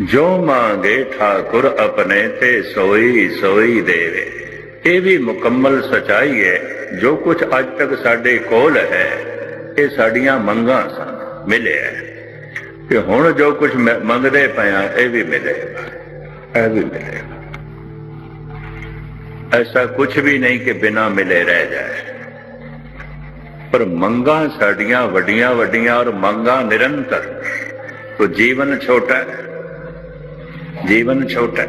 ਜੋ ਮੰਗੇ ਠਾਕੁਰ ਆਪਣੇ ਤੇ ਸੋਈ ਸੋਈ ਦੇਵੇ। ਇਹ ਵੀ ਮੁਕੰਮਲ ਸਚਾਈ ਹੈ, ਜੋ ਕੁਝ ਅੱਜ ਤੱਕ ਸਾਡੇ ਕੋਲ ਹੈ, ਇਹ ਸਾਡੀਆਂ ਮੰਗਾਂ ਸਨ, ਮਿਲਿਆ ਕਿ ਹੁਣ ਜੋ ਕੁਝ ਮੰਗਦੇ ਪਿਆ, ਇਹ ਵੀ ਮਿਲੇਗਾ ਇਹ ਵੀ ਮਿਲੇਗਾ ਐਸਾ ਕੁਝ ਵੀ ਨਹੀਂ ਕਿ ਬਿਨਾ ਮਿਲੇ ਰਹਿ ਜਾਏ। ਪਰ ਮੰਗਾਂ ਸਾਡੀਆਂ ਵੱਡੀਆਂ ਵੱਡੀਆਂ ਔਰ ਮੰਗਾਂ ਨਿਰੰਤਰ। ਤੋ ਜੀਵਨ ਛੋਟਾ ਹੈ। ਜੀਵਨ ਛੋਟਾ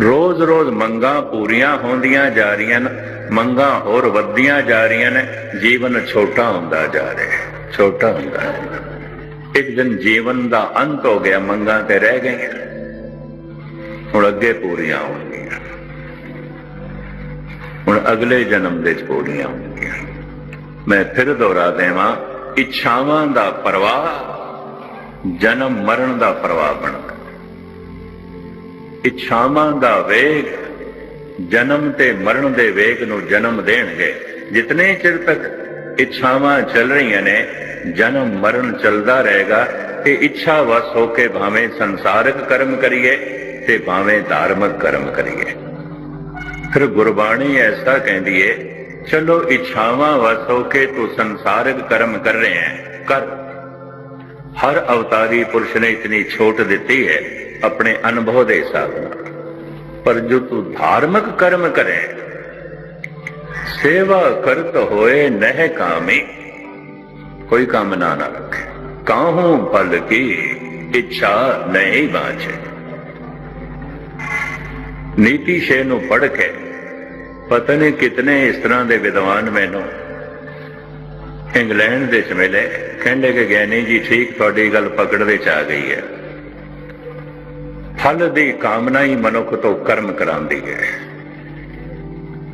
ਰੋਜ਼ ਰੋਜ਼ ਮੰਗਾਂ ਪੂਰੀਆਂ ਹੁੰਦੀਆਂ ਜਾ ਰਹੀਆਂ ਨੇ, ਮੰਗਾਂ ਹੋਰ ਵੱਧਦੀਆਂ ਜਾ ਰਹੀਆਂ ਨੇ, ਜੀਵਨ ਛੋਟਾ ਹੁੰਦਾ ਜਾ ਰਿਹਾ ਹੈ, ਛੋਟਾ ਹੁੰਦਾ ਹੈ। ਇੱਕ ਦਿਨ ਜੀਵਨ ਦਾ ਅੰਤ ਹੋ ਗਿਆ, ਮੰਗਾਂ ਤੇ ਰਹਿ ਗਈਆਂ। ਹੁਣ ਅੱਗੇ ਪੂਰੀਆਂ ਹੋਣਗੀਆਂ। ਹੁਣ ਅਗਲੇ ਜਨਮ ਦੇ ਵਿੱਚ ਪੂਰੀਆਂ ਹੋਣਗੀਆਂ। ਮੈਂ ਫਿਰ ਦੁਹਰਾ ਦੇਵਾਂ, ਇੱਛਾਵਾਂ ਦਾ ਪ੍ਰਵਾਹ ਜਨਮ ਮਰਨ ਦਾ ਪ੍ਰਵਾਹ ਬਣਦਾ ਇੱਛਾਵਾਂ ਦਾ ਵੇਗ ਜਨਮ ਤੇ ਮਰਨ ਦੇ ਵੇਗ ਨੂੰ ਜਨਮ ਦੇਣਗੇ। ਜਿਤਨੇ ਚਿਰ ਤੱਕ ਇੱਛਾਵਾਂ ਚੱਲ ਰਹੀਆਂ ਨੇ, ਜਨਮ ਮਰਨ ਚੱਲਦਾ ਰਹੇਗਾ ਤੇ ਇੱਛਾ ਵਸ ਹੋ ਕੇ ਭਾਵੇਂ ਸੰਸਾਰਿਕ ਕਰਮ ਕਰੀਏ ਤੇ ਭਾਵੇਂ ਧਾਰਮਿਕ ਕਰਮ ਕਰੀਏ। ਫਿਰ ਗੁਰਬਾਣੀ ਐਸਾ ਕਹਿੰਦੀ ਏ, ਚਲੋ ਇੱਛਾਵਾਂ ਵਸ ਹੋ ਕੇ ਤੂੰ ਸੰਸਾਰਿਕ ਕਰਮ ਕਰ ਰਹੇ ਹੈ, ਕਰ। ਹਰ ਅਵਤਾਰੀ ਪੁਰਸ਼ ਨੇ ਇਤਨੀ ਛੋਟ ਦਿੱਤੀ ਹੈ ਆਪਣੇ ਅਨੁਭਵ ਦੇ ਹਿਸਾਬ ਨਾਲ। ਪਰ ਜੋ ਤੂੰ ਧਾਰਮਿਕ ਕਰਮ ਕਰੇ, ਸੇਵਾ ਕਰਤ ਹੋਏ ਨਹਿ ਕਾਮੀ, ਕੋਈ ਕਾਮਨਾ ਨਾ ਰੱਖੇ। ਕਾਹੂ ਫਲ ਕੀ ਇੱਛਾ ਨਹੀਂ ਬਾਝੇ ਨੀਤੀ ਸ਼ੇ ਨੂੰ ਪੜ ਕੇ ਪਤਾ ਨਹੀਂ ਕਿਤਨੇ ਇਸ ਤਰ੍ਹਾਂ ਦੇ ਵਿਦਵਾਨ ਮੈਨੂੰ ਇੰਗਲੈਂਡ ਦੇ ਸਮੇਲੇ ਕਹਿੰਦੇ ਕਿ ਗਿਆਨੀ ਜੀ, ਠੀਕ ਤੁਹਾਡੀ ਗੱਲ ਪਕੜ ਵਿੱਚ ਆ ਗਈ ਹੈ। ਫਲ ਦੀ ਕਾਮਨਾ ਹੀ ਮਨੁੱਖ ਤੋਂ ਕਰਮ ਕਰਾਉਂਦੀ ਹੈ।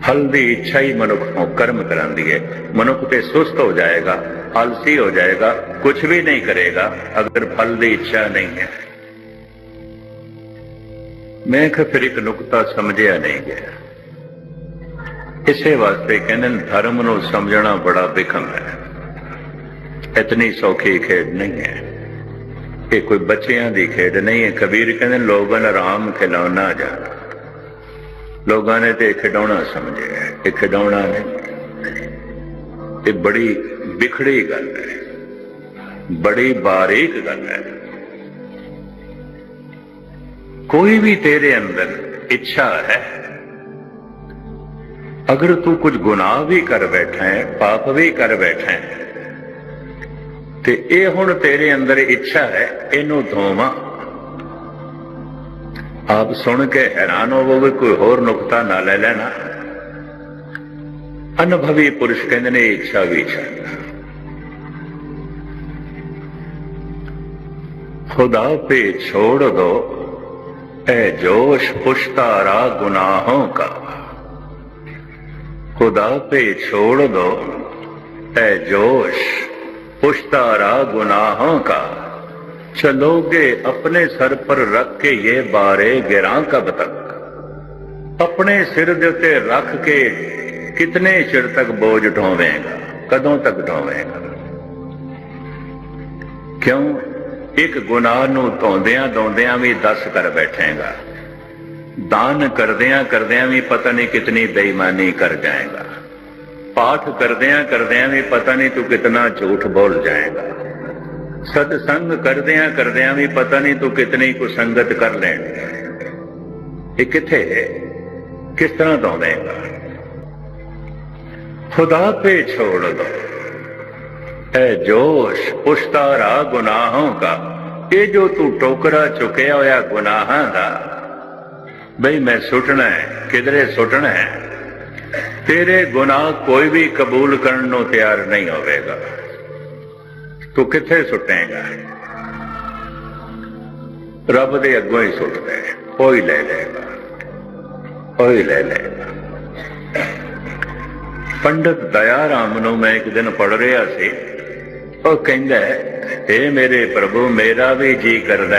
ਫਲ ਦੀ ਇੱਛਾ ਹੀ ਮਨੁੱਖ ਤੋਂ ਕਰਮ ਕਰਾਉਂਦੀ ਹੈ। ਮਨੁੱਖ ਤੇ ਸੁਸਤ ਹੋ ਜਾਏਗਾ, ਆਲਸੀ ਹੋ ਜਾਏਗਾ ਕੁਝ ਵੀ ਨਹੀਂ ਕਰੇਗਾ, ਅਗਰ ਫਲ ਦੀ ਇੱਛਾ ਨਹੀਂ ਹੈ। ਮੈਂ ਕਿ ਫਿਰ ਇੱਕ ਨੁਕਤਾ ਸਮਝਿਆ ਨਹੀਂ ਗਿਆ। ਇਸੇ ਵਾਸਤੇ ਕਹਿੰਦੇ ਧਰਮ ਨੂੰ ਸਮਝਣਾ ਬੜਾ ਬਿਖਮ ਹੈ। ਇਤਨੀ ਸੌਖੀ ਖੇਡ ਨਹੀਂ ਹੈ ਇਹ ਕੋਈ ਬੱਚਿਆਂ ਦੀ ਖੇਡ ਨਹੀਂ ਹੈ ਕਬੀਰ ਕਹਿੰਦੇ ਲੋਗਨ ਆਰਾਮ ਖਿਲਾਉਣਾ ਜਾ ਲੋਕਾਂ ਨੇ ਤੇ ਇਹ ਖਿਡੌਣਾ ਸਮਝਿਆ ਹੈ। ਇਹ ਖਿਡੌਣਾ ਨਹੀਂ ਇਹ ਬੜੀ ਵਿਖੜੀ ਗੱਲ ਹੈ ਬੜੀ ਬਾਰੀਕ ਗੱਲ ਹੈ ਕੋਈ ਵੀ ਤੇਰੇ ਅੰਦਰ ਇੱਛਾ ਹੈ ਅਗਰ ਤੂੰ ਕੁਝ ਗੁਨਾਹ ਵੀ ਕਰ ਬੈਠਾ ਹੈ ਪਾਪ ਵੀ ਕਰ ਬੈਠਾ ਹੈ ਤੇ ਇਹ ਹੁਣ ਤੇਰੇ ਅੰਦਰ ਇੱਛਾ ਹੈ, ਇਹਨੂੰ ਧੋਵਾ। ਆਪ ਸੁਣ ਕੇ ਹੈਰਾਨ ਹੋਵੋਗੇ ਕੋਈ ਹੋਰ ਨੁਕਤਾ ਨਾ ਲੈ ਲੈਣਾ। ਅਨੁਭਵੀ ਪੁਰਸ਼ ਕਹਿੰਦੇ ਨੇ, ਇੱਛਾ ਵੀ ਛੱਡ ਖੁਦਾ ਪੇ ਛੋੜ ਦੋ, ਐ ਜੋਸ਼ ਪੁਸ਼ਤਾਰਾ ਗੁਨਾਹੋਂ ਕਾ। ਖੁਦਾ ਪੇ ਛੋੜ ਦੋ, ਐ ਜੋਸ਼ पुश्तारा गुनाहों का चलोगे अपने सर पर रख के ये बारे गिरा कब तक अपने सिर ਦੇ ਉੱਤੇ ਰੱਖ ਕੇ ਕਿਤਨੇ ਚਿਰ ਤੱਕ ਬੋਝ ਢੋਵੇਂਗਾ ਕਦੋਂ ਤੱਕ ਢੋਵੇਂਗਾ ਕਿਉਂ ਇੱਕ ਗੁਨਾਹ ਨੂੰ ਧੋਂਦਿਆਂ ਧੋਂਦਿਆਂ ਵੀ ਦੱਸ ਕਰ ਬੈਠੇਗਾ ਦਾਨ ਕਰਦਿਆਂ ਕਰਦਿਆਂ ਵੀ ਪਤਾ ਨਹੀਂ ਕਿਤਨੀ ਬੇਈਮਾਨੀ ਕਰ ਜਾਏਗਾ ਪਾਠ ਕਰਦਿਆਂ ਕਰਦਿਆਂ ਵੀ ਪਤਾ ਨਹੀਂ ਤੂੰ ਕਿਤਨਾ ਝੂਠ ਬੋਲ ਜਾਏਗਾ। ਸਤ ਸੰਗ ਕਰਦਿਆਂ ਕਰਦਿਆਂ ਵੀ ਪਤਾ ਨਹੀਂ ਤੂੰ ਕਿਤਨੀ ਕੋ ਸੰਗਤ ਕਰ ਲੈਣੀ। ਇਹ ਕਿੱਥੇ ਹੈ? ਕਿਸ ਤਰ੍ਹਾਂ ਦੌੜੇਗਾ ਖੁਦਾ ਤੇ ਛੋੜ ਦੋ ਐ ਜੋਸ਼ ਪੁਸ਼ਤਾਰਾ ਗੁਨਾਹਾਂ ਦਾ। ਇਹ ਜੋ ਤੂੰ ਟੋਕਰਾ ਚੁਕਿਆ ਹੋਇਆ ਗੁਨਾਹਾਂ ਦਾ। ਬਈ ਮੈਂ ਸੁਟਣਾ ਹੈ, ਕਿਧਰੇ ਸੁਟਣਾ ਹੈ? ਤੇਰੇ ਗੁਨਾਹ ਕੋਈ ਵੀ ਕਬੂਲ ਕਰਨ ਨੂੰ ਤਿਆਰ ਨਹੀਂ ਹੋਵੇਗਾ। ਤੂੰ ਕਿੱਥੇ ਸੁੱਟੇਗਾ? ਰੱਬ ਦੇ ਅੱਗੋਂ ਹੀ ਸੁੱਟਦਾ ਹੈ। ਉਹ ਲੈ ਲਏਗਾ ਉਹ ਲੈ ਲਏਗਾ ਪੰਡਤ ਦਇਆ ਰਾਮ ਨੂੰ ਮੈਂ ਇੱਕ ਦਿਨ ਪੜ ਰਿਹਾ ਸੀ। ਉਹ ਕਹਿੰਦਾ ਏ ਮੇਰੇ ਪ੍ਰਭੂ, ਮੇਰਾ ਵੀ ਜੀ ਕਰਦਾ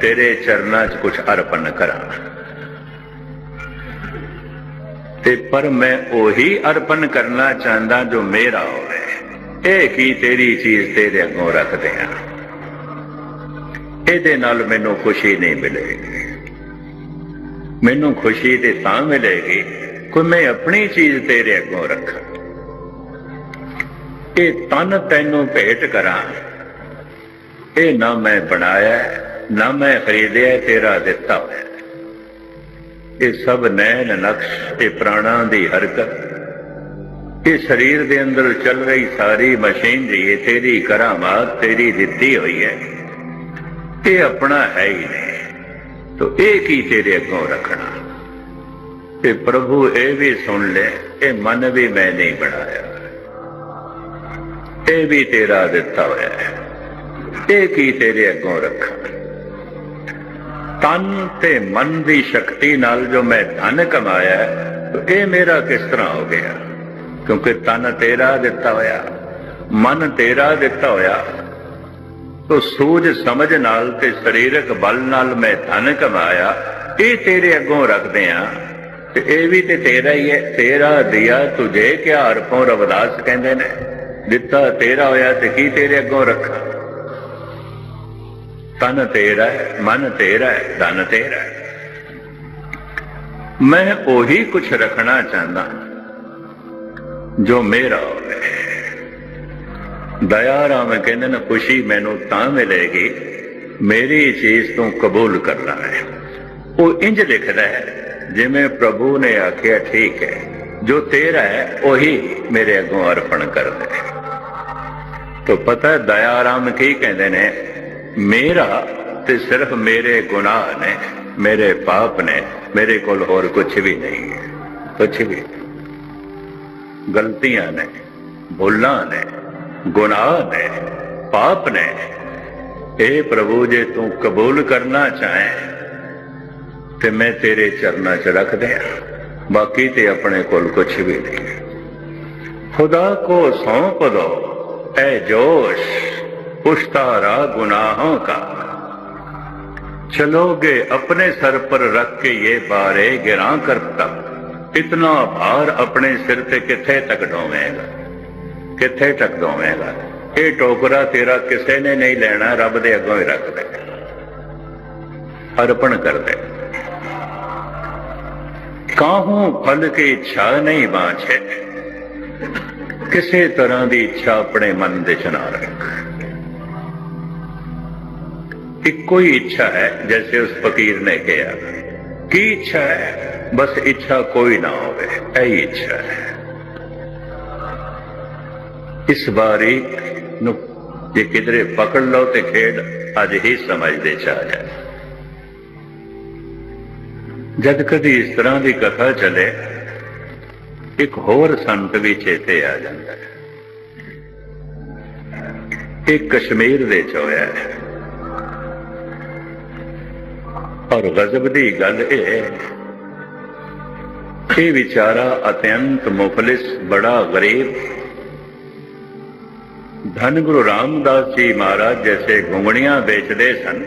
ਤੇਰੇ ਚਰਨਾਂ 'ਚ ਕੁਝ ਅਰਪਣ ਕਰਾਂ। ਤੇ ਪਰ ਮੈਂ ਉਹੀ ਅਰਪਣ ਕਰਨਾ ਚਾਹੁੰਦਾ ਜੋ ਮੇਰਾ ਹੋਵੇ। ਇਹ ਕੀ ਤੇਰੀ ਚੀਜ਼ ਤੇਰੇ ਅੱਗੋਂ ਰੱਖਦੇ ਆ। ਇਹਦੇ ਨਾਲ ਮੈਨੂੰ ਖੁਸ਼ੀ ਨਹੀਂ ਮਿਲੇਗੀ। ਮੈਨੂੰ ਖੁਸ਼ੀ ਤੇ ਤਾਂ ਮਿਲੇਗੀ ਕੋਈ ਮੈਂ ਆਪਣੀ ਚੀਜ਼ ਤੇਰੇ ਅੱਗੋਂ ਰੱਖਾਂ। ਇਹ ਤਨ ਤੈਨੂੰ ਭੇਟ ਕਰਾਂ। ਇਹ ਨਾ ਮੈਂ ਬਣਾਇਆ, ਨਾ ਮੈਂ ਖਰੀਦਿਆ, ਤੇਰਾ ਦਿੱਤਾ ਹੋਇਆ। ਇਹ ਸਭ ਨੈਣ ਨਕਸ਼ ਇਹ ਪ੍ਰਾਣਾਂ ਦੀ ਹਰਕਤ। ਇਹ ਸਰੀਰ ਦੇ ਅੰਦਰ ਚੱਲ ਰਹੀ ਸਾਰੀ ਮਸ਼ੀਨਰੀ, ਇਹ ਤੇਰੀ ਕਰਾਮਾਤ ਤੇਰੀ ਦਿੱਤੀ ਹੋਈ ਹੈ। ਇਹ ਆਪਣਾ ਹੈ ਹੀ ਨਹੀਂ, ਤੋ ਇਹ ਕੀ ਤੇਰੇ ਅੱਗੋਂ ਰੱਖਣਾ? ਤੇ ਪ੍ਰਭੂ ਇਹ ਵੀ ਸੁਣ ਲੈ, ਇਹ ਮਨ ਵੀ ਮੈਂ ਨਹੀਂ ਬਣਾਇਆ। ਇਹ ਵੀ ਤੇਰਾ ਦਿੱਤਾ ਹੋਇਆ ਹੈ। ਇਹ ਕੀ ਤੇਰੇ ਅੱਗੋਂ ਰੱਖਾਂ? ਤਨ ਤੇ ਮਨ ਦੀ ਸ਼ਕਤੀ ਨਾਲ ਜੋ ਮੈਂ ਧਨ ਕਮਾਇਆ ਇਹ ਮੇਰਾ ਕਿਸ ਤਰ੍ਹਾਂ ਹੋ ਗਿਆ? ਕਿਉਂਕਿ ਤਨ ਤੇਰਾ ਦਿੱਤਾ ਹੋਇਆ, ਮਨ ਤੇਰਾ ਦਿੱਤਾ ਹੋਇਆ, ਤੋ ਸੂਝ ਸਮਝ ਨਾਲ ਤੇ ਸਰੀਰਕ ਬਲ ਨਾਲ ਮੈਂ ਧਨ ਕਮਾਇਆ, ਇਹ ਤੇਰੇ ਅੱਗੋਂ ਰੱਖਦੇ ਆ ਤੇ ਇਹ ਵੀ ਤੇ ਤੇਰਾ ਹੀ ਹੈ, ਤੇਰਾ ਦਿਆ ਤੁਝੇ ਕਿਆ ਅਰਪੋਂ ਰਵਦਾਸ ਕਹਿੰਦੇ ਨੇ, ਦਿੱਤਾ ਤੇਰਾ ਹੋਇਆ ਤੇ ਕੀ ਤੇਰੇ ਅੱਗੋਂ ਰੱਖਾਂ? ਤਨ ਤੇਰਾ ਹੈ, ਮਨ ਤੇਰਾ ਹੈ, ਧਨ ਤੇਰਾ ਮੈਂ ਉਹੀ ਕੁਝ ਰੱਖਣਾ ਚਾਹੁੰਦਾ ਜੋ ਮੇਰਾ ਹੋਵੇ ਦਇਆ ਰਾਮ ਕਹਿੰਦੇ ਨੇ, ਖੁਸ਼ੀ ਮੈਨੂੰ ਤਾਂ ਮਿਲੇਗੀ, ਮੇਰੀ ਚੀਜ਼ ਤੋਂ ਕਬੂਲ ਕਰਨਾ ਹੈ। ਉਹ ਇੰਜ ਲਿਖਦਾ ਹੈ, ਜਿਵੇਂ ਪ੍ਰਭੂ ਨੇ ਆਖਿਆ, ਠੀਕ ਹੈ, ਜੋ ਤੇਰਾ ਹੈ, ਉਹੀ ਮੇਰੇ ਅੱਗੋਂ ਅਰਪਣ ਕਰ ਦੇ ਤੋ ਪਤਾ ਦਇਆ ਰਾਮ ਕੀ ਕਹਿੰਦੇ ਨੇ ਮੇਰਾ ਤੇ ਸਿਰਫ ਮੇਰੇ ਗੁਨਾਹ ਨੇ, ਮੇਰੇ ਪਾਪ ਨੇ, ਮੇਰੇ ਕੋਲ ਹੋਰ ਕੁਝ ਵੀ ਨਹੀਂ ਹੈ। ਕੁਝ ਵੀ ਗਲਤੀਆਂ ਨੇ, ਭੁੱਲਾਂ ਨੇ, ਗੁਨਾਹ ਨੇ, ਪਾਪ ਨੇ। ਇਹ ਪ੍ਰਭੂ, ਜੇ ਤੂੰ ਕਬੂਲ ਕਰਨਾ ਚਾਹੇ, ਤੇ ਮੈਂ ਤੇਰੇ ਚਰਨਾਂ 'ਚ ਰੱਖ ਦਿਆਂ। ਬਾਕੀ ਤੇ ਆਪਣੇ ਕੋਲ ਕੁਝ ਵੀ ਨਹੀਂ ਖੁਦਾ ਕੋ ਸੌਂਪ ਦੋ, ਐ ਜੋਸ਼। पुश्तारा गुनाहों का चलोगे अपने सर पर रख के ये बारे गिरा करता इतना भार अपने सिर ਤੇ ਕਿੱਥੇ ਤੱਕ ਢੋਵੇਂਗਾ ਕਿੱਥੇ ਤੱਕ ਢੋਵੇਂਗਾ ਇਹ ਟੋਕਰਾ ਤੇਰਾ ਕਿਸੇ ਨੇ ਨਹੀਂ ਲੈਣਾ ਰੱਬ ਦੇ ਅੱਗੋਂ ਹੀ ਰੱਖ ਦੇ ਅਰਪਣ ਕਰ ਦੇ ਕਾਹੂ ਫਲ ਕੀ ਇੱਛਾ ਨਹੀਂ ਬਾਛੇ ਕਿਸੇ ਤਰ੍ਹਾਂ ਦੀ ਇੱਛਾ ਆਪਣੇ ਮਨ ਦੇ ਚ ਨਾ ਰੱਖ ਇੱਕੋ ਹੀ ਇੱਛਾ ਹੈ ਜੈਸੇ ਉਸ ਫਕੀਰ ਨੇ ਕਿਹਾ ਕੀ ਇੱਛਾ ਹੈ ਬਸ ਇੱਛਾ ਕੋਈ ਨਾ ਹੋਵੇ ਇਹ ਇੱਛਾ ਹੈ ਇਸ ਬਾਰੀ ਨੂੰ ਜੇ ਕਿਧਰੇ ਪਕੜ ਲਓ ਤੇ ਖੇਡ ਅੱਜ ਹੀ ਸਮਝਦੇ ਚ ਆ ਜਾਏ ਜਦ ਕਦੀ ਇਸ ਤਰ੍ਹਾਂ ਦੀ ਕਥਾ ਚੱਲੇ ਇੱਕ ਹੋਰ ਸੰਤ ਵੀ ਚੇਤੇ ਆ ਜਾਂਦਾ ਹੈ ਇਹ ਕਸ਼ਮੀਰ ਵਿੱਚ ਹੋਇਆ ਹੈ ਔਰ ਗਜ਼ਬ ਦੀ ਗੱਲ ਇਹ ਹੈ ਇਹ ਵਿਚਾਰਾ ਅਤਿਅੰਤ ਮੁਫਲਿਸ, ਬੜਾ ਗਰੀਬ। ਧੰਨ ਗੁਰੂ ਰਾਮਦਾਸ ਜੀ ਮਹਾਰਾਜ ਜੈਸੇ ਘੁੰਗਣੀਆਂ ਵੇਚਦੇ ਸਨ,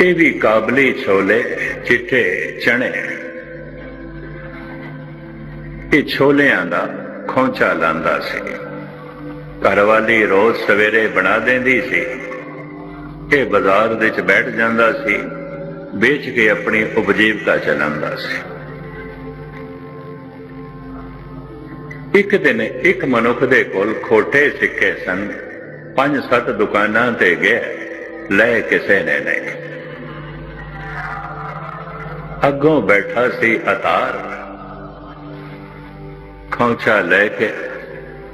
ਇਹ ਵੀ ਕਾਬਲੀ ਛੋਲੇ ਚਿੱਟੇ ਚਣੇ। ਇਹ ਛੋਲਿਆਂ ਦਾ ਖੌਂਚਾ ਲਾਂਦਾ ਸੀ। ਘਰਵਾਲੀ ਰੋਜ਼ ਸਵੇਰੇ ਬਣਾ ਦਿੰਦੀ ਸੀ। ਇਹ ਬਾਜ਼ਾਰ ਦੇ ਵਿੱਚ ਬੈਠ ਜਾਂਦਾ ਸੀ, ਵੇਚ ਕੇ ਆਪਣੀ ਉਪਜੀਵਕਾ ਚਲਾਉਂਦਾ ਸੀ। ਇੱਕ ਦਿਨ ਇੱਕ ਮਨੁੱਖ ਦੇ ਕੋਲ ਖੋਟੇ ਸਿੱਕੇ ਸਨ, ਪੰਜ ਸੱਤ ਦੁਕਾਨਾਂ ਤੇ ਗਿਆ, ਲੈ ਕਿਸੇ ਨੇ ਨਹੀਂ। ਅੱਗੋਂ ਬੈਠਾ ਸੀ ਅਤਾਰ। ਖੌਂਚਾ ਲੈ ਕੇ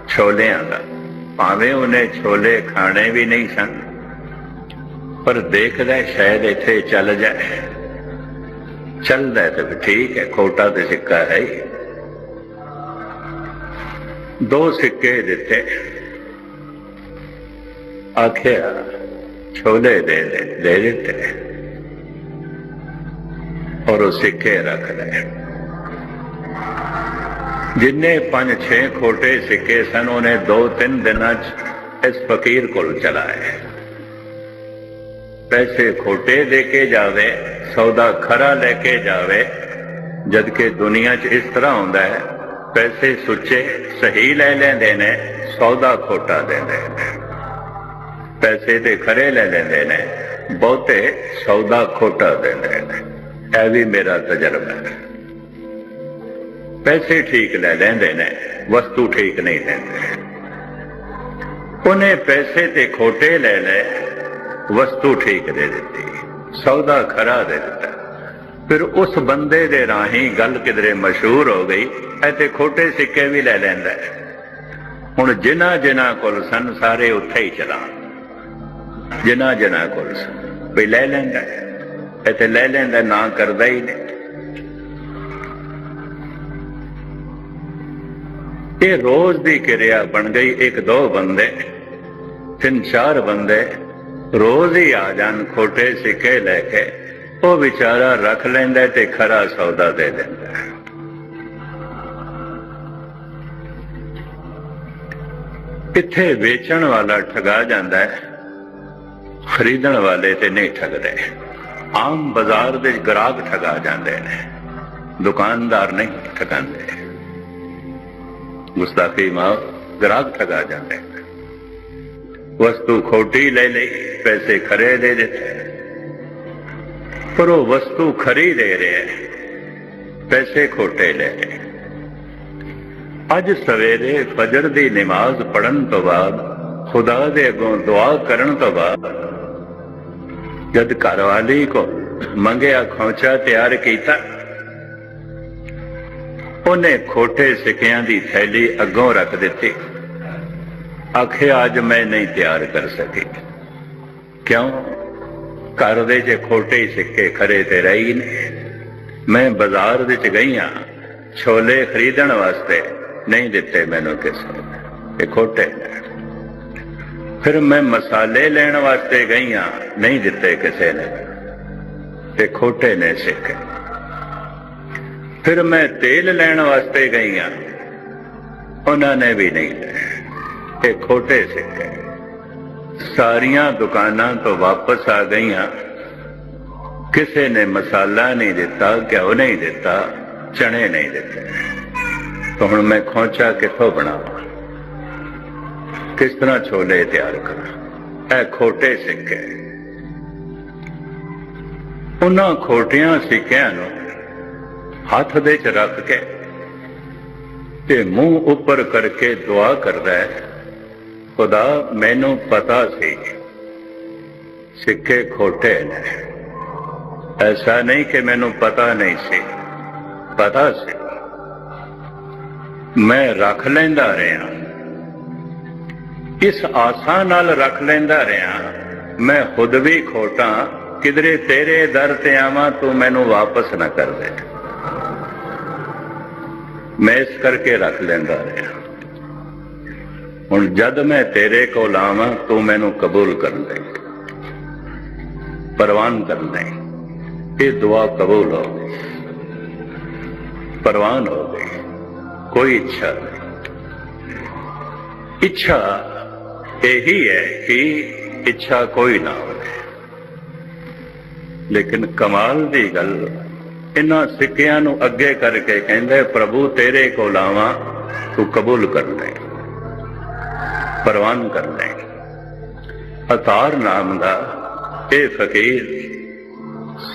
ਛੋਲਿਆਂ ਦਾ, ਭਾਵੇਂ ਉਹਨੇ ਛੋਲੇ ਖਾਣੇ ਵੀ ਨਹੀਂ ਸਨ ਪਰ ਦੇਖਦਾ ਸ਼ਾਇਦ ਇੱਥੇ ਚੱਲ ਜਾਏ। ਚੱਲਦਾ ਤੇ ਠੀਕ ਹੈ, ਖੋਟਾ ਤੇ ਸਿੱਕਾ ਹੈ ਹੀ। ਦੋ ਸਿੱਕੇ ਦਿੱਤੇ। ਆਖਿਆ, ਛੋਲੇ ਦੇ ਦੇ ਦੇ ਦਿੱਤੇ। ਔਰ ਉਹ ਸਿੱਕੇ ਰੱਖ ਲਏ। ਜਿੰਨੇ ਪੰਜ ਛੇ ਖੋਟੇ ਸਿੱਕੇ ਸਨ, ਉਹਨੇ ਦੋ ਤਿੰਨ ਦਿਨਾਂ 'ਚ ਇਸ ਫਕੀਰ ਕੋਲ ਚਲਾਏ। ਪੈਸੇ ਖੋਟੇ ਦੇ ਕੇ ਜਾਵੇ, ਸੌਦਾ ਖਰਾ ਲੈ ਕੇ ਜਾਵੇ ਜਦ ਕਿ ਦੁਨੀਆ 'ਚ ਇਸ ਤਰ੍ਹਾਂ ਹੁੰਦਾ ਹੈ, ਪੈਸੇ ਸੁੱਚੇ ਸਹੀ ਲੈ ਲੈਂਦੇ ਨੇ, ਸੌਦਾ ਖੋਟਾ ਦਿੰਦੇ ਨੇ। ਪੈਸੇ ਤੇ ਖਰੇ ਲੈ ਲੈਂਦੇ ਨੇ, ਬਹੁਤੇ ਸੌਦਾ ਖੋਟਾ ਦਿੰਦੇ ਨੇ। ਇਹ ਵੀ ਮੇਰਾ ਤਜਰਬਾ ਹੈ। ਪੈਸੇ ਠੀਕ ਲੈ ਲੈਂਦੇ ਨੇ, ਵਸਤੂ ਠੀਕ ਨਹੀਂ ਲੈਂਦੇ ਉਹਨੇ ਪੈਸੇ ਤੇ ਖੋਟੇ ਲੈ ਲੈ ਵਸਤੂ ਠੀਕ ਦੇ ਦਿੱਤੀ, ਸੌਦਾ ਖਰਾ ਦੇ ਦਿੱਤਾ। ਫਿਰ ਉਸ ਬੰਦੇ ਦੇ ਰਾਹੀਂ ਗੱਲ ਕਿਧਰੇ ਮਸ਼ਹੂਰ ਹੋ ਗਈ ਐ ਖੋਟੇ ਸਿੱਕੇ ਵੀ ਲੈ ਲੈਂਦਾ ਹੁਣ ਜਿਨ੍ਹਾਂ ਜਿਨ੍ਹਾਂ ਕੋਲ ਸਨ, ਸਾਰੇ ਉੱਥੇ ਹੀ ਚਲਾ। ਜਿਨ੍ਹਾਂ ਜਿਨ੍ਹਾਂ ਕੋਲ ਸਨ, ਵੀ ਲੈ ਲੈਂਦਾ ਇੱਥੇ ਲੈ ਲੈਂਦਾ, ਨਾ ਕਰਦਾ ਹੀ ਨਹੀਂ। ਇਹ ਰੋਜ਼ ਦੀ ਕਿਰਿਆ ਬਣ ਗਈ, ਇੱਕ ਦੋ ਬੰਦੇ, ਤਿੰਨ ਚਾਰ ਬੰਦੇ ਰੋਜ਼ ਹੀ ਆ ਜਾਣ, ਖੋਟੇ ਸਿੱਕੇ ਲੈ ਕੇ। ਉਹ ਵਿਚਾਰਾ ਰੱਖ ਲੈਂਦਾ ਤੇ ਖਰਾ ਸੌਦਾ ਦੇ ਦਿੰਦਾ। ਹੈ। ਇੱਥੇ ਵੇਚਣ ਵਾਲਾ ਠਗਾ ਜਾਂਦਾ ਹੈ, ਖਰੀਦਣ ਵਾਲੇ ਤੇ ਨਹੀਂ ਠਗਦੇ। ਆਮ ਬਾਜ਼ਾਰ ਦੇ ਗ੍ਰਾਹਕ ਠਗਾ ਜਾਂਦੇ ਨੇ, ਦੁਕਾਨਦਾਰ ਨਹੀਂ ਠਗਾਉਂਦੇ। ਗੁਸਤਾਖੀ ਮਾਂ ਗ੍ਰਾਹਕ ਠਗਾ ਜਾਂਦੇ ਨੇ। ਵਸਤੂ ਖੋਟੀ ਲੈ ਲਈ ਪੈਸੇ ਖਰੇ ਦੇ ਦਿੱਤੇ ਪਰ ਉਹ ਵਸਤੂ ਖਰੀ ਦੇ ਰਿਹਾ ਪੈਸੇ ਖੋਟੇ ਲੈ ਰਹੇ ਅੱਜ ਸਵੇਰੇ ਫਜਰ ਦੀ ਨਮਾਜ਼ ਪੜਨ ਤੋਂ ਬਾਅਦ ਖੁਦਾ ਦੇ ਅੱਗੋਂ ਦੁਆ ਕਰਨ ਤੋਂ ਬਾਅਦ ਜਦ ਘਰਵਾਲੀ ਕੋ ਮੰਗਿਆ ਖੌਚਾ ਤਿਆਰ ਕੀਤਾ ਉਹਨੇ ਖੋਟੇ ਸਿੱਕਿਆਂ ਦੀ ਥੈਲੀ ਅੱਗੋਂ ਰੱਖ ਦਿੱਤੀ ਆਖੇ, ਅੱਜ ਮੈਂ ਨਹੀਂ ਤਿਆਰ ਕਰ ਸਕੀ। ਕਿਉਂ? ਘਰ ਦੇ ਜੇ ਖੋਟੇ ਸਿੱਕੇ ਖਰੇ ਤੇ ਰਹੀ ਨੇ। ਮੈਂ ਬਾਜ਼ਾਰ ਵਿੱਚ ਗਈਆਂ ਛੋਲੇ ਖਰੀਦਣ ਵਾਸਤੇ। ਨਹੀਂ ਦਿੱਤੇ ਮੈਨੂੰ ਕਿਸੇ ਇਹ ਖੋਟੇ ਫਿਰ ਮੈਂ ਮਸਾਲੇ ਲੈਣ ਵਾਸਤੇ ਗਈਆਂ ਨਹੀਂ ਦਿੱਤੇ ਕਿਸੇ ਨੇ। ਤੇ ਖੋਟੇ ਨੇ ਸਿੱਕੇ। ਫਿਰ ਮੈਂ ਤੇਲ ਲੈਣ ਵਾਸਤੇ ਗਈਆਂ ਉਹਨਾਂ ਨੇ ਵੀ ਨਹੀਂ ਲਏ ਇਹ ਖੋਟੇ ਸਿੱਕੇ ਸਾਰੀਆਂ ਦੁਕਾਨਾਂ ਤੋਂ ਵਾਪਸ ਆ ਗਈਆਂ। ਕਿਸੇ ਨੇ ਮਸਾਲਾ ਨਹੀਂ ਦਿੱਤਾ, ਘਿਓ ਨਹੀਂ ਦਿੱਤਾ ਚਣੇ ਨਹੀਂ ਦਿੱਤੇ। ਤਾਂ ਹੁਣ ਮੈਂ ਖੋਚਾ ਕਿੱਥੋਂ ਬਣਾਵਾਂ? ਕਿਸ ਤਰ੍ਹਾਂ ਛੋਲੇ ਤਿਆਰ ਕਰਾਂ? ਇਹ ਖੋਟੇ ਸਿੱਕੇ। ਉਹਨਾਂ ਖੋਟਿਆਂ ਸਿੱਕਿਆਂ ਨੂੰ ਹੱਥ ਦੇ ਚ ਰੱਖ ਕੇ ਤੇ ਮੂੰਹ ਉੱਪਰ ਕਰਕੇ ਦੁਆ ਕਰਦਾ ਹੈ ਖੁਦਾ, ਮੈਨੂੰ ਪਤਾ ਸੀ। ਸਿੱਕੇ ਖੋਟੇ ਨੇ। ਐਸਾ ਨਹੀਂ ਕਿ ਮੈਨੂੰ ਪਤਾ ਨਹੀਂ ਸੀ। ਪਤਾ ਸੀ। ਮੈਂ ਰੱਖ ਲੈਂਦਾ ਰਿਹਾ। ਇਸ ਆਸਾਂ ਨਾਲ ਰੱਖ ਲੈਂਦਾ ਰਿਹਾ, ਮੈਂ ਖੁਦ ਵੀ ਖੋਟਾਂ, ਕਿਧਰੇ ਤੇਰੇ ਦਰ ਤੇ ਆਵਾਂ ਤੂੰ ਮੈਨੂੰ ਵਾਪਸ ਨਾ ਕਰ ਦੇ। ਮੈਂ ਇਸ ਕਰਕੇ ਰੱਖ ਲੈਂਦਾ ਰਿਹਾ। ਹੁਣ ਜਦ ਮੈਂ ਤੇਰੇ ਕੋਲ ਆਵਾਂ, ਤੂੰ ਮੈਨੂੰ ਕਬੂਲ ਕਰ ਲੈ। ਪ੍ਰਵਾਨ ਕਰ ਲੈ। ਇਹ ਦੁਆ ਕਬੂਲ ਹੋ ਗਈ। ਪ੍ਰਵਾਨ ਹੋ ਗਈ। ਕੋਈ ਇੱਛਾ ਨਹੀਂ। ਇੱਛਾ ਇਹੀ ਹੈ ਕਿ ਇੱਛਾ ਕੋਈ ਨਾ ਹੋਵੇ। ਲੇਕਿਨ ਕਮਾਲ ਦੀ ਗੱਲ, ਇਹਨਾਂ ਸਿੱਕਿਆਂ ਨੂੰ ਅੱਗੇ ਕਰਕੇ ਕਹਿੰਦੇ, ਪ੍ਰਭੂ ਤੇਰੇ ਕੋਲ ਆਵਾਂ, ਤੂੰ ਕਬੂਲ ਕਰ ਲੈ। ਪ੍ਰਵਾਨ ਕਰ ਲੈ ਅਤਾਰ ਨਾਮ ਦਾ ਇਹ ਫਕੀਰ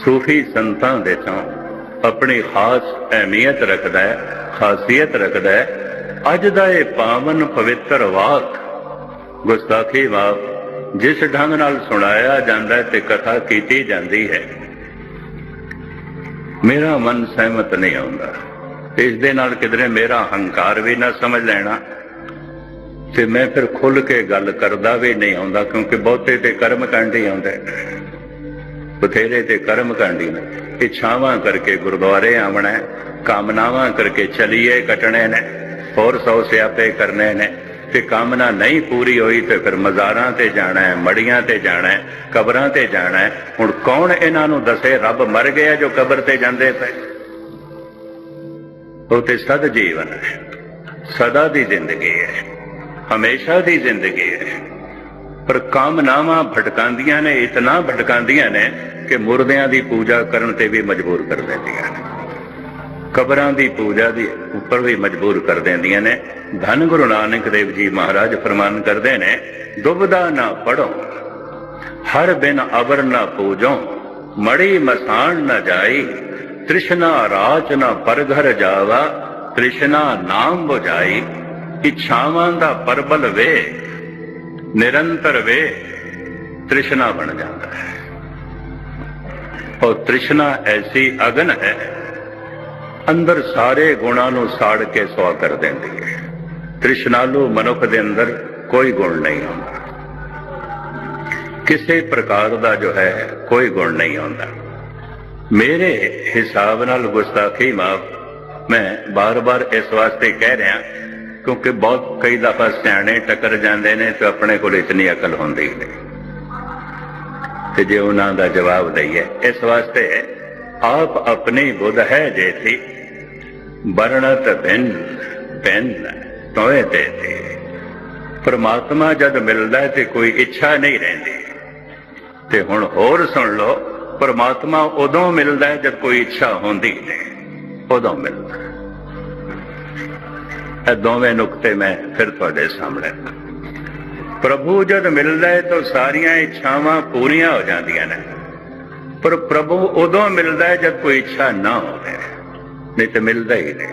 ਸੂਫੀ ਸੰਤਾਂ ਦੇ ਤੋਂ ਆਪਣੀ ਖਾਸ ਅਹਿਮੀਅਤ ਰੱਖਦਾ ਹੈ, ਖਾਸੀਅਤ ਰੱਖਦਾ ਹੈ। ਅੱਜ ਦਾ ਇਹ ਪਾਵਨ ਪਵਿੱਤਰ ਵਾਕ ਗੁਸਤਾਖੀ ਵਾਕ ਜਿਸ ਢੰਗ ਨਾਲ ਸੁਣਾਇਆ ਜਾਂਦਾ ਹੈ ਤੇ ਕਥਾ ਕੀਤੀ ਜਾਂਦੀ ਹੈ, ਮੇਰਾ ਮਨ ਸਹਿਮਤ ਨਹੀਂ ਆਉਂਦਾ। ਇਸ ਦੇ ਨਾਲ ਕਿਧਰੇ ਮੇਰਾ ਹੰਕਾਰ ਵੀ ਨਾ ਸਮਝ ਲੈਣਾ। ਤੇ ਮੈਂ ਫਿਰ ਖੁੱਲ ਕੇ ਗੱਲ ਕਰਦਾ ਵੀ ਨਹੀਂ ਆਉਂਦਾ, ਕਿਉਂਕਿ ਬਹੁਤੇ ਤੇ ਕਰਮ ਕਾਂਡ ਹੀ ਆਉਂਦੇ। ਬਥੇਰੇ ਤੇ ਕਰਮ ਕਾਂਡੀ ਨੇ। ਇੱਛਾਵਾਂ ਕਰਕੇ ਗੁਰਦੁਆਰੇ ਆਵਣਾ ਕਾਮਨਾਵਾਂ ਕਰਕੇ ਚਲੀਏ, ਕਟਣੇ ਨੇ, ਹੋਰ ਸੌ ਸਿਆਪੇ ਕਰਨੇ ਨੇ। ਤੇ ਕਾਮਨਾ ਨਹੀਂ ਪੂਰੀ ਹੋਈ ਤੇ ਫਿਰ ਮਜ਼ਾਰਾਂ ਤੇ ਜਾਣਾ ਹੈ, ਮੜੀਆਂ ਤੇ ਜਾਣਾ ਹੈ, ਕਬਰਾਂ ਤੇ ਜਾਣਾ ਹੈ। ਹੁਣ ਕੌਣ ਇਹਨਾਂ ਨੂੰ ਦੱਸੇ ਰੱਬ ਮਰ ਗਿਆ ਜੋ ਕਬਰ ਤੇ ਜਾਂਦੇ ਪਏ? ਉਹ ਤੇ ਸਦ ਜੀਵਨ ਹੈ, ਸਦਾ ਦੀ ਜ਼ਿੰਦਗੀ ਹੈ। ਹਮੇਸ਼ਾ ਦੀ ਜ਼ਿੰਦਗੀ ਹੈ। ਪਰ ਕਾਮਨਾਵਾਂ ਭਟਕਾਉਂਦੀਆਂ ਨੇ, ਇਤਨਾ ਭਟਕਾਉਂਦੀਆਂ ਨੇ ਕਿ ਮੁਰਦਿਆਂ ਦੀ ਪੂਜਾ ਕਰਨ ਤੇ ਵੀ ਮਜਬੂਰ ਕਰ ਦਿੰਦੀਆਂ ਨੇ। ਕਬਰਾਂ ਦੀ ਪੂਜਾ ਦੀ ਉੱਪਰ ਵੀ ਮਜਬੂਰ ਕਰ ਦਿੰਦੀਆਂ ਨੇ। ਧੰਨ ਗੁਰੂ ਨਾਨਕ ਦੇਵ ਜੀ ਮਹਾਰਾਜ ਫਰਮਾਨ ਕਰਦੇ ਨੇ, ਦੁਬਦਾ ਨਾ ਪੜੋ, ਹਰ ਬਿਨ ਅਵਰ ਨਾ ਪੂਜੋ, ਮੜੀ ਮਸਾਣ ਨਾ ਜਾਈ, ਤ੍ਰਿਸ਼ਨਾ ਰਾਚ ਨ ਪਰਘਰ ਜਾਵਾ, ਤ੍ਰਿਸ਼ਨਾ ਨਾਮ 부ਝਾਈ ਇੱਛਾਵਾਂ ਦਾ ਪਰਬਲ ਵੇ ਨਿਰੰਤਰ ਵੇ ਤ੍ਰਿਸ਼ਨਾ ਬਣ ਜਾਂਦਾ ਹੈ ਉਹ ਤ੍ਰਿਸ਼ਨਾ ਐਸੀ ਅਗਨ ਹੈ ਅੰਦਰ ਸਾਰੇ ਗੁਣਾਂ ਨੂੰ ਸਾੜ ਕੇ ਸਵਾ ਕਰ ਦਿੰਦੀ ਹੈ ਤ੍ਰਿਸ਼ਨਾਲੂ ਮਨੁੱਖ ਦੇ ਅੰਦਰ ਕੋਈ ਗੁਣ ਨਹੀਂ ਹੁੰਦਾ ਕਿਸੇ ਪ੍ਰਕਾਰ ਦਾ ਜੋ ਹੈ ਕੋਈ ਗੁਣ ਨਹੀਂ ਹੁੰਦਾ ਮੇਰੇ ਹਿਸਾਬ ਨਾਲ ਗੁਸਤਾਖੀ ਮਾਫ ਮੈਂ ਬਾਰ-ਬਾਰ ਇਸ ਵਾਸਤੇ ਕਹਿ ਰਿਹਾ ਕਿਉਂਕਿ ਬਹੁਤ ਕਈ ਦਫਾ ਸਿਆਣੇ ਟੱਕਰ ਜਾਂਦੇ ਨੇ ਤੇ ਆਪਣੇ ਕੋਲ ਇਤਨੀ ਅਕਲ ਹੁੰਦੀ ਨਹੀਂ। ਤੇ ਜੇ ਉਹਨਾਂ ਦਾ ਜਵਾਬ ਦਈਏ, ਇਸ ਵਾਸਤੇ ਆਪ ਆਪਣੀ ਬੁੱਧ ਹੈ ਜੇਤੀ ਵਰਣਤ ਭਿੰਨ ਭਿੰਨ ਤੋਏ ਤੇ ਤੇ। ਪਰਮਾਤਮਾ ਜਦ ਮਿਲਦਾ ਤੇ ਕੋਈ ਇੱਛਾ ਨਹੀਂ ਰਹਿੰਦੀ। ਤੇ ਹੁਣ ਹੋਰ ਸੁਣ ਲਓ, ਪਰਮਾਤਮਾ ਉਦੋਂ ਮਿਲਦਾ ਜਦ ਕੋਈ ਇੱਛਾ ਹੁੰਦੀ ਨਹੀਂ, ਉਦੋਂ ਮਿਲਦਾ ਇਹ ਦੋਵੇਂ ਨੁਕਤੇ ਮੈਂ ਫਿਰ ਤੁਹਾਡੇ ਸਾਹਮਣੇ। ਪ੍ਰਭੂ ਜਦ ਮਿਲਦਾ ਹੈ ਤਾਂ ਸਾਰੀਆਂ ਇੱਛਾਵਾਂ ਪੂਰੀਆਂ ਹੋ ਜਾਂਦੀਆਂ ਨੇ। ਪਰ ਪ੍ਰਭੂ ਉਦੋਂ ਮਿਲਦਾ ਹੈ ਜਦ ਕੋਈ ਇੱਛਾ ਨਾ ਹੋਵੇ। ਨਹੀਂ ਤੇ ਮਿਲਦਾ ਹੀ ਨਹੀਂ।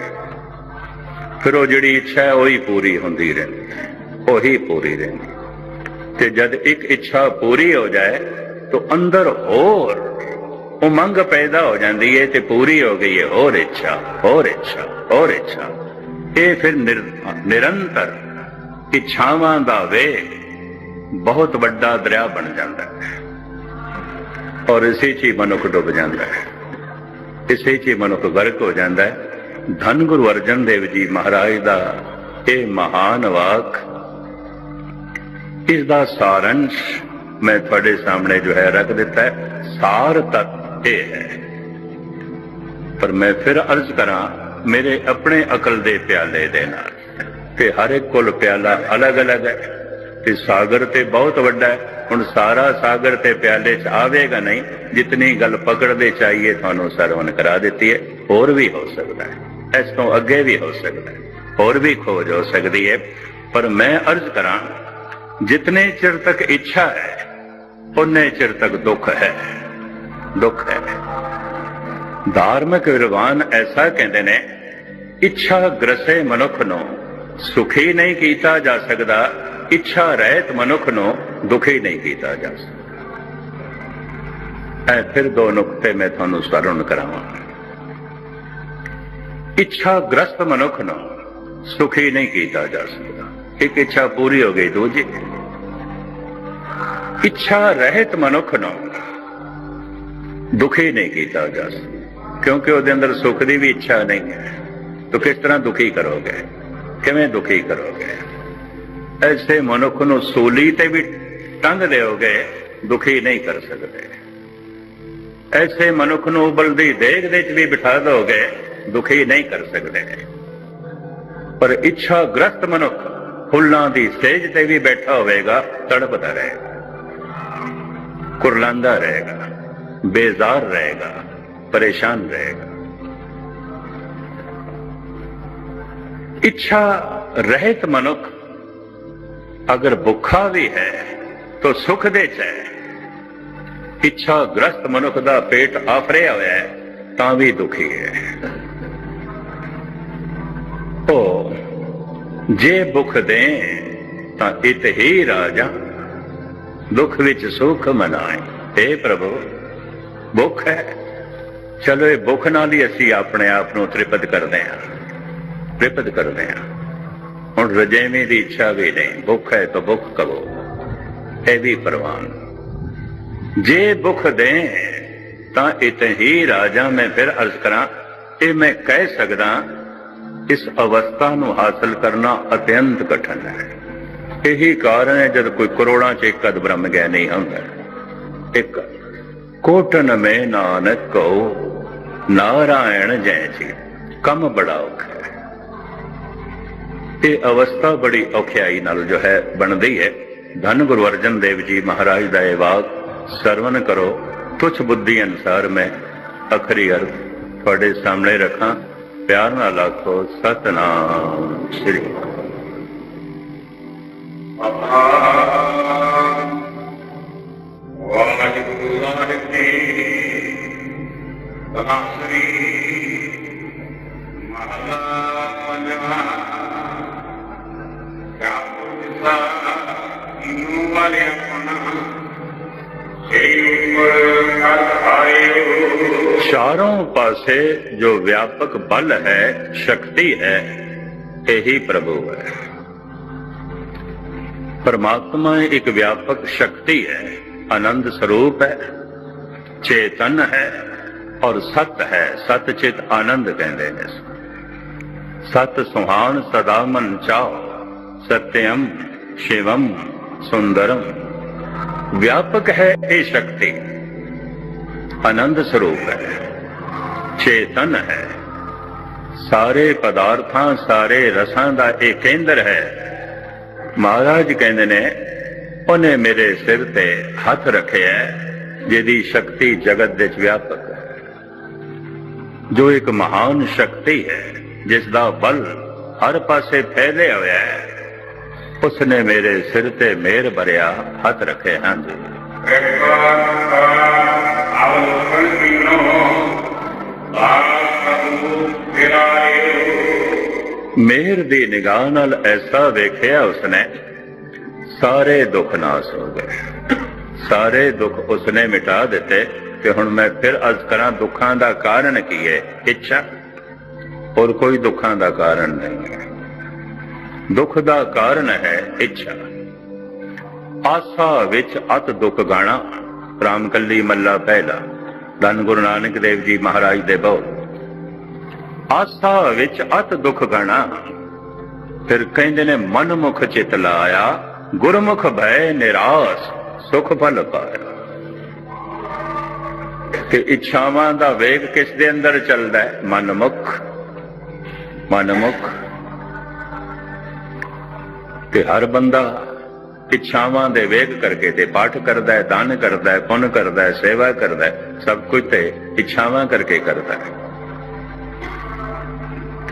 ਫਿਰ ਉਹ ਜਿਹੜੀ ਇੱਛਾ ਹੈ ਉਹੀ ਪੂਰੀ ਹੁੰਦੀ ਰਹਿੰਦੀ ਉਹੀ ਪੂਰੀ ਰਹਿੰਦੀ ਤੇ ਜਦ ਇੱਕ ਇੱਛਾ ਪੂਰੀ ਹੋ ਜਾਏ, ਤਾਂ ਅੰਦਰ ਹੋਰ ਉਮੰਗ ਪੈਦਾ ਹੋ ਜਾਂਦੀ ਹੈ ਤੇ ਪੂਰੀ ਹੋ ਗਈ ਹੈ ਹੋਰ ਇੱਛਾ ਹੋਰ ਇੱਛਾ ਹੋਰ ਇੱਛਾ। ਇਹ ਫਿਰ ਨਿਰ- ਨਿਰੰਤਰ ਇੱਛਾਵਾਂ ਦਾ ਵੇ ਬਹੁਤ ਵੱਡਾ ਦਰਿਆ ਬਣ ਜਾਂਦਾ ਹੈ। ਔਰ ਇਸੇ 'ਚ ਹੀ ਮਨੁੱਖ ਡੁੱਬ ਜਾਂਦਾ ਹੈ। ਇਸੇ 'ਚ ਹੀ ਮਨੁੱਖ ਗਰਕ ਹੋ ਜਾਂਦਾ ਹੈ। ਧੰਨ ਗੁਰੂ ਅਰਜਨ ਦੇਵ ਜੀ ਮਹਾਰਾਜ ਦਾ ਇਹ ਮਹਾਨ ਵਾਕ, ਇਸ ਦਾ ਸਾਰੰਸ਼ ਮੈਂ ਤੁਹਾਡੇ ਸਾਹਮਣੇ ਜੋ ਹੈ ਰੱਖ ਦਿੱਤਾ ਹੈ। ਸਾਰ ਤੱਤ ਇਹ ਹੈ। ਪਰ ਮੈਂ ਫਿਰ ਅਰਜ਼ ਕਰਾਂ ਮੇਰੇ ਆਪਣੇ ਅਕਲ ਦੇ ਪਿਆਲੇ ਦੇ ਨਾਲ। ਤੇ ਹਰ ਇੱਕ ਕੋਲ ਪਿਆਲਾ ਅਲੱਗ-ਅਲੱਗ ਹੈ। ਤੇ ਸਾਗਰ ਤੇ ਬਹੁਤ ਵੱਡਾ ਹੈ। ਹੁਣ ਸਾਰਾ ਸਾਗਰ ਤੇ ਪਿਆਲੇ 'ਚ ਆਵੇਗਾ ਨਹੀਂ, ਜਿਤਨੀ ਗੱਲ ਪਕੜਦੇ ਚਾਹੀਏ ਤੁਹਾਨੂੰ ਸਰਵਨ ਕਰਾ ਦਿੱਤੀ ਹੈ। ਹੋਰ ਵੀ ਹੋ ਸਕਦਾ ਹੈ। ਇਸ ਤੋਂ ਅੱਗੇ ਵੀ ਹੋ ਸਕਦਾ ਹੈ। ਹੋਰ ਵੀ ਖੋਜ ਹੋ ਸਕਦੀ ਹੈ। ਪਰ ਮੈਂ ਅਰਜ਼ ਕਰਾਂ, ਜਿਤਨੇ ਚਿਰ ਤੱਕ ਇੱਛਾ ਹੈ, ਉਨੇ ਚਿਰ ਤੱਕ ਦੁੱਖ ਹੈ। ਦੁੱਖ ਹੈ। ਧਾਰਮਿਕ ਵਿਰਵਾਨ ਐਸਾ ਕਹਿੰਦੇ ਨੇ, ਇੱਛਾ ਗ੍ਰਸੇ ਮਨੁੱਖ ਨੂੰ ਸੁਖੀ ਨਹੀਂ ਕੀਤਾ ਜਾ ਸਕਦਾ, ਇੱਛਾ ਰਹਿਤ ਮਨੁੱਖ ਨੂੰ ਦੁਖੀ ਨਹੀਂ ਕੀਤਾ ਜਾ ਸਕਦਾ। ਐ ਫਿਰ ਦੋ ਨੁਕਤੇ ਮੈਂ ਤੁਹਾਨੂੰ ਸਰਵਣ ਕਰਾਵਾਂ। ਇੱਛਾ ਗ੍ਰਸਤ ਮਨੁੱਖ ਨੂੰ ਸੁਖੀ ਨਹੀਂ ਕੀਤਾ ਜਾ ਸਕਦਾ। ਇੱਕ ਇੱਛਾ ਪੂਰੀ ਹੋ ਗਈ, ਦੂਜੀ ਇੱਛਾ ਰਹਿਤ ਮਨੁੱਖ ਨੂੰ ਦੁਖੀ ਨਹੀਂ ਕੀਤਾ ਜਾ ਸਕਦਾ। ਕਿਉਂਕਿ ਉਹਦੇ ਅੰਦਰ ਸੁੱਖ ਦੀ ਵੀ ਇੱਛਾ ਨਹੀਂ ਹੈ। ਤਾਂ ਕਿਸ ਤਰ੍ਹਾਂ ਦੁਖੀ ਕਰੋਗੇ। ਕਿਵੇਂ ਦੁਖੀ ਕਰੋਗੇ? ਐਸੇ ਮਨੁੱਖ ਨੂੰ ਸੂਲੀ ਤੇ ਵੀ ਟੰਗ ਦਿਓਗੇ, ਦੁਖੀ ਨਹੀਂ ਕਰ ਸਕਦੇ। ਐਸੇ ਮਨੁੱਖ ਨੂੰ ਉਬਲਦੀ ਦੇਗ ਦੇ ਵਿੱਚ ਵੀ ਬਿਠਾ ਦੋਗੇ, ਦੁਖੀ ਨਹੀਂ ਕਰ ਸਕਦੇ। ਪਰ ਇੱਛਾ ਗ੍ਰਸਤ ਮਨੁੱਖ ਫੁੱਲਾਂ ਦੀ ਸੇਜ ਤੇ ਵੀ ਬੈਠਾ ਹੋਵੇਗਾ, ਤੜਪਦਾ ਰਹੇਗਾ। ਕੁਰਲਾਂਦਾ ਰਹੇਗਾ। ਬੇਜ਼ਾਰ ਰਹੇਗਾ। ਪਰੇਸ਼ਾਨ ਰਹੇਗਾ ਇੱਛਾ ਰਹਿਤ ਮਨੁੱਖ ਅਗਰ ਭੁੱਖਾ ਵੀ ਹੈ ਤਾਂ ਸੁਖ ਦੇ ਚ ਹੈ ਇੱਛਾ ਗ੍ਰਸਤ ਮਨੁੱਖ ਦਾ ਪੇਟ ਆਫਰਿਆ ਹੋਇਆ ਹੈ ਤਾਂ ਵੀ ਦੁਖੀ ਹੈ ਉਹ ਜੇ ਭੁੱਖ ਦੇ ਤਾਂ ਇਤ ਹੀ ਰਾਜਾ ਦੁੱਖ ਵਿੱਚ ਸੁਖ ਮਨਾਏ ਏ ਪ੍ਰਭੂ ਭੁੱਖ ਹੈ ਚਲੋ, ਇਹ ਭੁੱਖ ਨਾਲ ਹੀ ਅਸੀਂ ਆਪਣੇ ਆਪ ਨੂੰ ਤ੍ਰਿਪਤ ਕਰਦੇ ਹਾਂ। ਤ੍ਰਿਪਤ ਕਰਦੇ ਹਾਂ। ਹੁਣ ਰਜੇਵੇਂ ਦੀ ਇੱਛਾ ਵੀ ਨਹੀਂ। ਭੁੱਖ ਹੈ ਤਾਂ ਭੁੱਖ ਕਰੋ ਇਹ ਵੀ ਪ੍ਰਵਾਨ। ਜੇ ਭੁੱਖ ਦੇ, ਤਾਂ ਇਤ ਹੀ ਰਾਜਾ ਮੈਂ ਫਿਰ ਅਰਜ਼ ਕਰਾਂ, ਇਹ ਮੈਂ ਕਹਿ ਸਕਦਾ, ਇਸ ਅਵਸਥਾ ਨੂੰ ਹਾਸਲ ਕਰਨਾ ਅਤਿਅੰਤ ਕਠਿਨ ਹੈ। ਇਹੀ ਕਾਰਨ ਹੈ ਜਦ ਕੋਈ ਕਰੋੜਾਂ ਚ ਇੱਕ ਅਦ ਬ੍ਰਹਮ ਗਿਆਨੀ ਹੁੰਦਾ। ਇੱਕ ਕੋਟਨ ਮੈਂ ਨਾਨਕ ਕੋ ਨਾਰਾਇਣ ਜੈ ਜੀ ਕੰਮ ਬੜਾ ਔਖਾ ਹੈ ਇਹ ਅਵਸਥਾ ਬੜੀ ਔਖਿਆਈ ਨਾਲ ਜੋ ਹੈ ਬਣਦੀ ਹੈ ਧੰਨ ਗੁਰੂ ਅਰਜਨ ਦੇਵ ਜੀ ਮਹਾਰਾਜ ਦਾ ਇਹ ਵਾਕ ਸਰਵਨ ਕਰੋ ਤੁਛ ਬੁੱਧੀ ਅਨਸਾਰ ਮੈਂ ਅਖਰੀ ਅਰਥ ਤੁਹਾਡੇ ਸਾਹਮਣੇ ਰੱਖਾਂ ਪਿਆਰ ਨਾਲ ਆਖੋ ਸਤਨਾਮ ਸ੍ਰੀ ਵਾਹਿਗੁਰੂ ਚਾਰੋਂ ਪਾਸੇ ਜੋ ਵਿਆਪਕ ਬਲ ਹੈ, ਸ਼ਕਤੀ ਹੈ, ਇਹੀ ਪ੍ਰਭੂ ਹੈ। ਪਰਮਾਤਮਾ ਇੱਕ ਵਿਆਪਕ ਸ਼ਕਤੀ ਹੈ, ਆਨੰਦ ਸਰੂਪ ਹੈ, ਚੇਤਨ ਹੈ। ਔਰ ਸਤ ਹੈ ਸਤ ਚਿਤ ਆਨੰਦ ਕਹਿੰਦੇ ਨੇ ਸਤ ਸੁਹਾਣ ਸਦਾ ਮਨ ਚਾਓ ਸਤਿਅਮ ਸ਼ਿਵਮ ਸੁੰਦਰਮ ਵਿਆਪਕ ਹੈ ਇਹ ਸ਼ਕਤੀ। ਆਨੰਦ ਸਰੂਪ ਹੈ। ਚੇਤਨ ਹੈ। ਸਾਰੇ ਪਦਾਰਥਾਂ ਸਾਰੇ ਰਸਾਂ ਦਾ ਇਹ ਕੇਂਦਰ ਹੈ। ਮਹਾਰਾਜ ਕਹਿੰਦੇ ਨੇ ਉਹਨੇ ਮੇਰੇ ਸਿਰ ਤੇ ਹੱਥ ਰੱਖਿਆ ਹੈ, ਜਿਹਦੀ ਸ਼ਕਤੀ ਜਗਤ ਵਿੱਚ ਵਿਆਪਕ ਜੋ ਇੱਕ ਮਹਾਨ ਸ਼ਕਤੀ ਹੈ ਜਿਸ ਦਾ ਬਲ ਹਰ ਪਾਸੇ ਫੈਲਿਆ ਹੋਇਆ ਹੈ ਉਸਨੇ ਮੇਰੇ ਸਿਰ ਤੇ ਮਿਹਰ ਭਰਿਆ ਹੱਥ ਰੱਖੇ ਹਨ ਜੀ ਅਵਲੋਕਨ ਕੀਨੋ ਆਸੂ ਵਿਰਾਇਓ ਮਿਹਰ ਦੀ ਨਿਗਾਹ ਨਾਲ ਐਸਾ ਵੇਖਿਆ ਉਸਨੇ ਸਾਰੇ ਦੁੱਖ ਨਾਸ ਹੋ ਗਏ ਸਾਰੇ ਦੁੱਖ ਉਸਨੇ ਮਿਟਾ ਦਿੱਤੇ ਕਿ ਹੁਣ ਮੈਂ ਫਿਰ ਅਰਜ਼ ਕਰਾਂ, ਦੁੱਖਾਂ ਦਾ ਕਾਰਨ ਕੀ ਹੈ? ਇੱਛਾ? ਹੋਰ ਕੋਈ ਦੁੱਖਾਂ ਦਾ ਕਾਰਨ ਨਹੀਂ ਹੈ। ਦੁੱਖ ਦਾ ਕਾਰਨ ਹੈ ਇੱਛਾ। ਆਸਾ ਵਿੱਚ ਅਤ ਦੁੱਖ ਗਾਣਾ ਰਾਮਕੱਲੀ ਮੱਲਾ ਪਹਿਲਾ, ਧੰਨ ਗੁਰੂ ਨਾਨਕ ਦੇਵ ਜੀ ਮਹਾਰਾਜ ਦੇ ਬਹੁ ਆਸਾ ਵਿੱਚ ਅਤ ਦੁੱਖ ਗਾਣਾ, ਫਿਰ ਕਹਿੰਦੇ ਨੇ ਮਨ ਮੁਖ ਚਿਤ ਲਾਇਆ, ਗੁਰਮੁਖ ਭੈ ਨਿਰਾਸ, ਸੁਖ ਫਲ ਪਾਇਆ। ਕਿ ਇੱਛਾਵਾਂ ਦਾ ਵੇਗ ਕਿਸ ਦੇ ਅੰਦਰ ਚੱਲਦਾ ਹੈ? ਮਨ ਮੁਖ ਤੇ ਹਰ ਬੰਦਾ ਇੱਛਾਵਾਂ ਦੇ ਵੇਗ ਕਰਕੇ ਤੇ ਪਾਠ ਕਰਦਾ ਹੈ, ਦਾਨ ਕਰਦਾ ਹੈ, ਪੁੰਨ ਕਰਦਾ ਹੈ, ਸੇਵਾ ਕਰਦਾ ਹੈ, ਸਭ ਕੁਝ ਤੇ ਇੱਛਾਵਾਂ ਕਰਕੇ ਕਰਦਾ ਹੈ।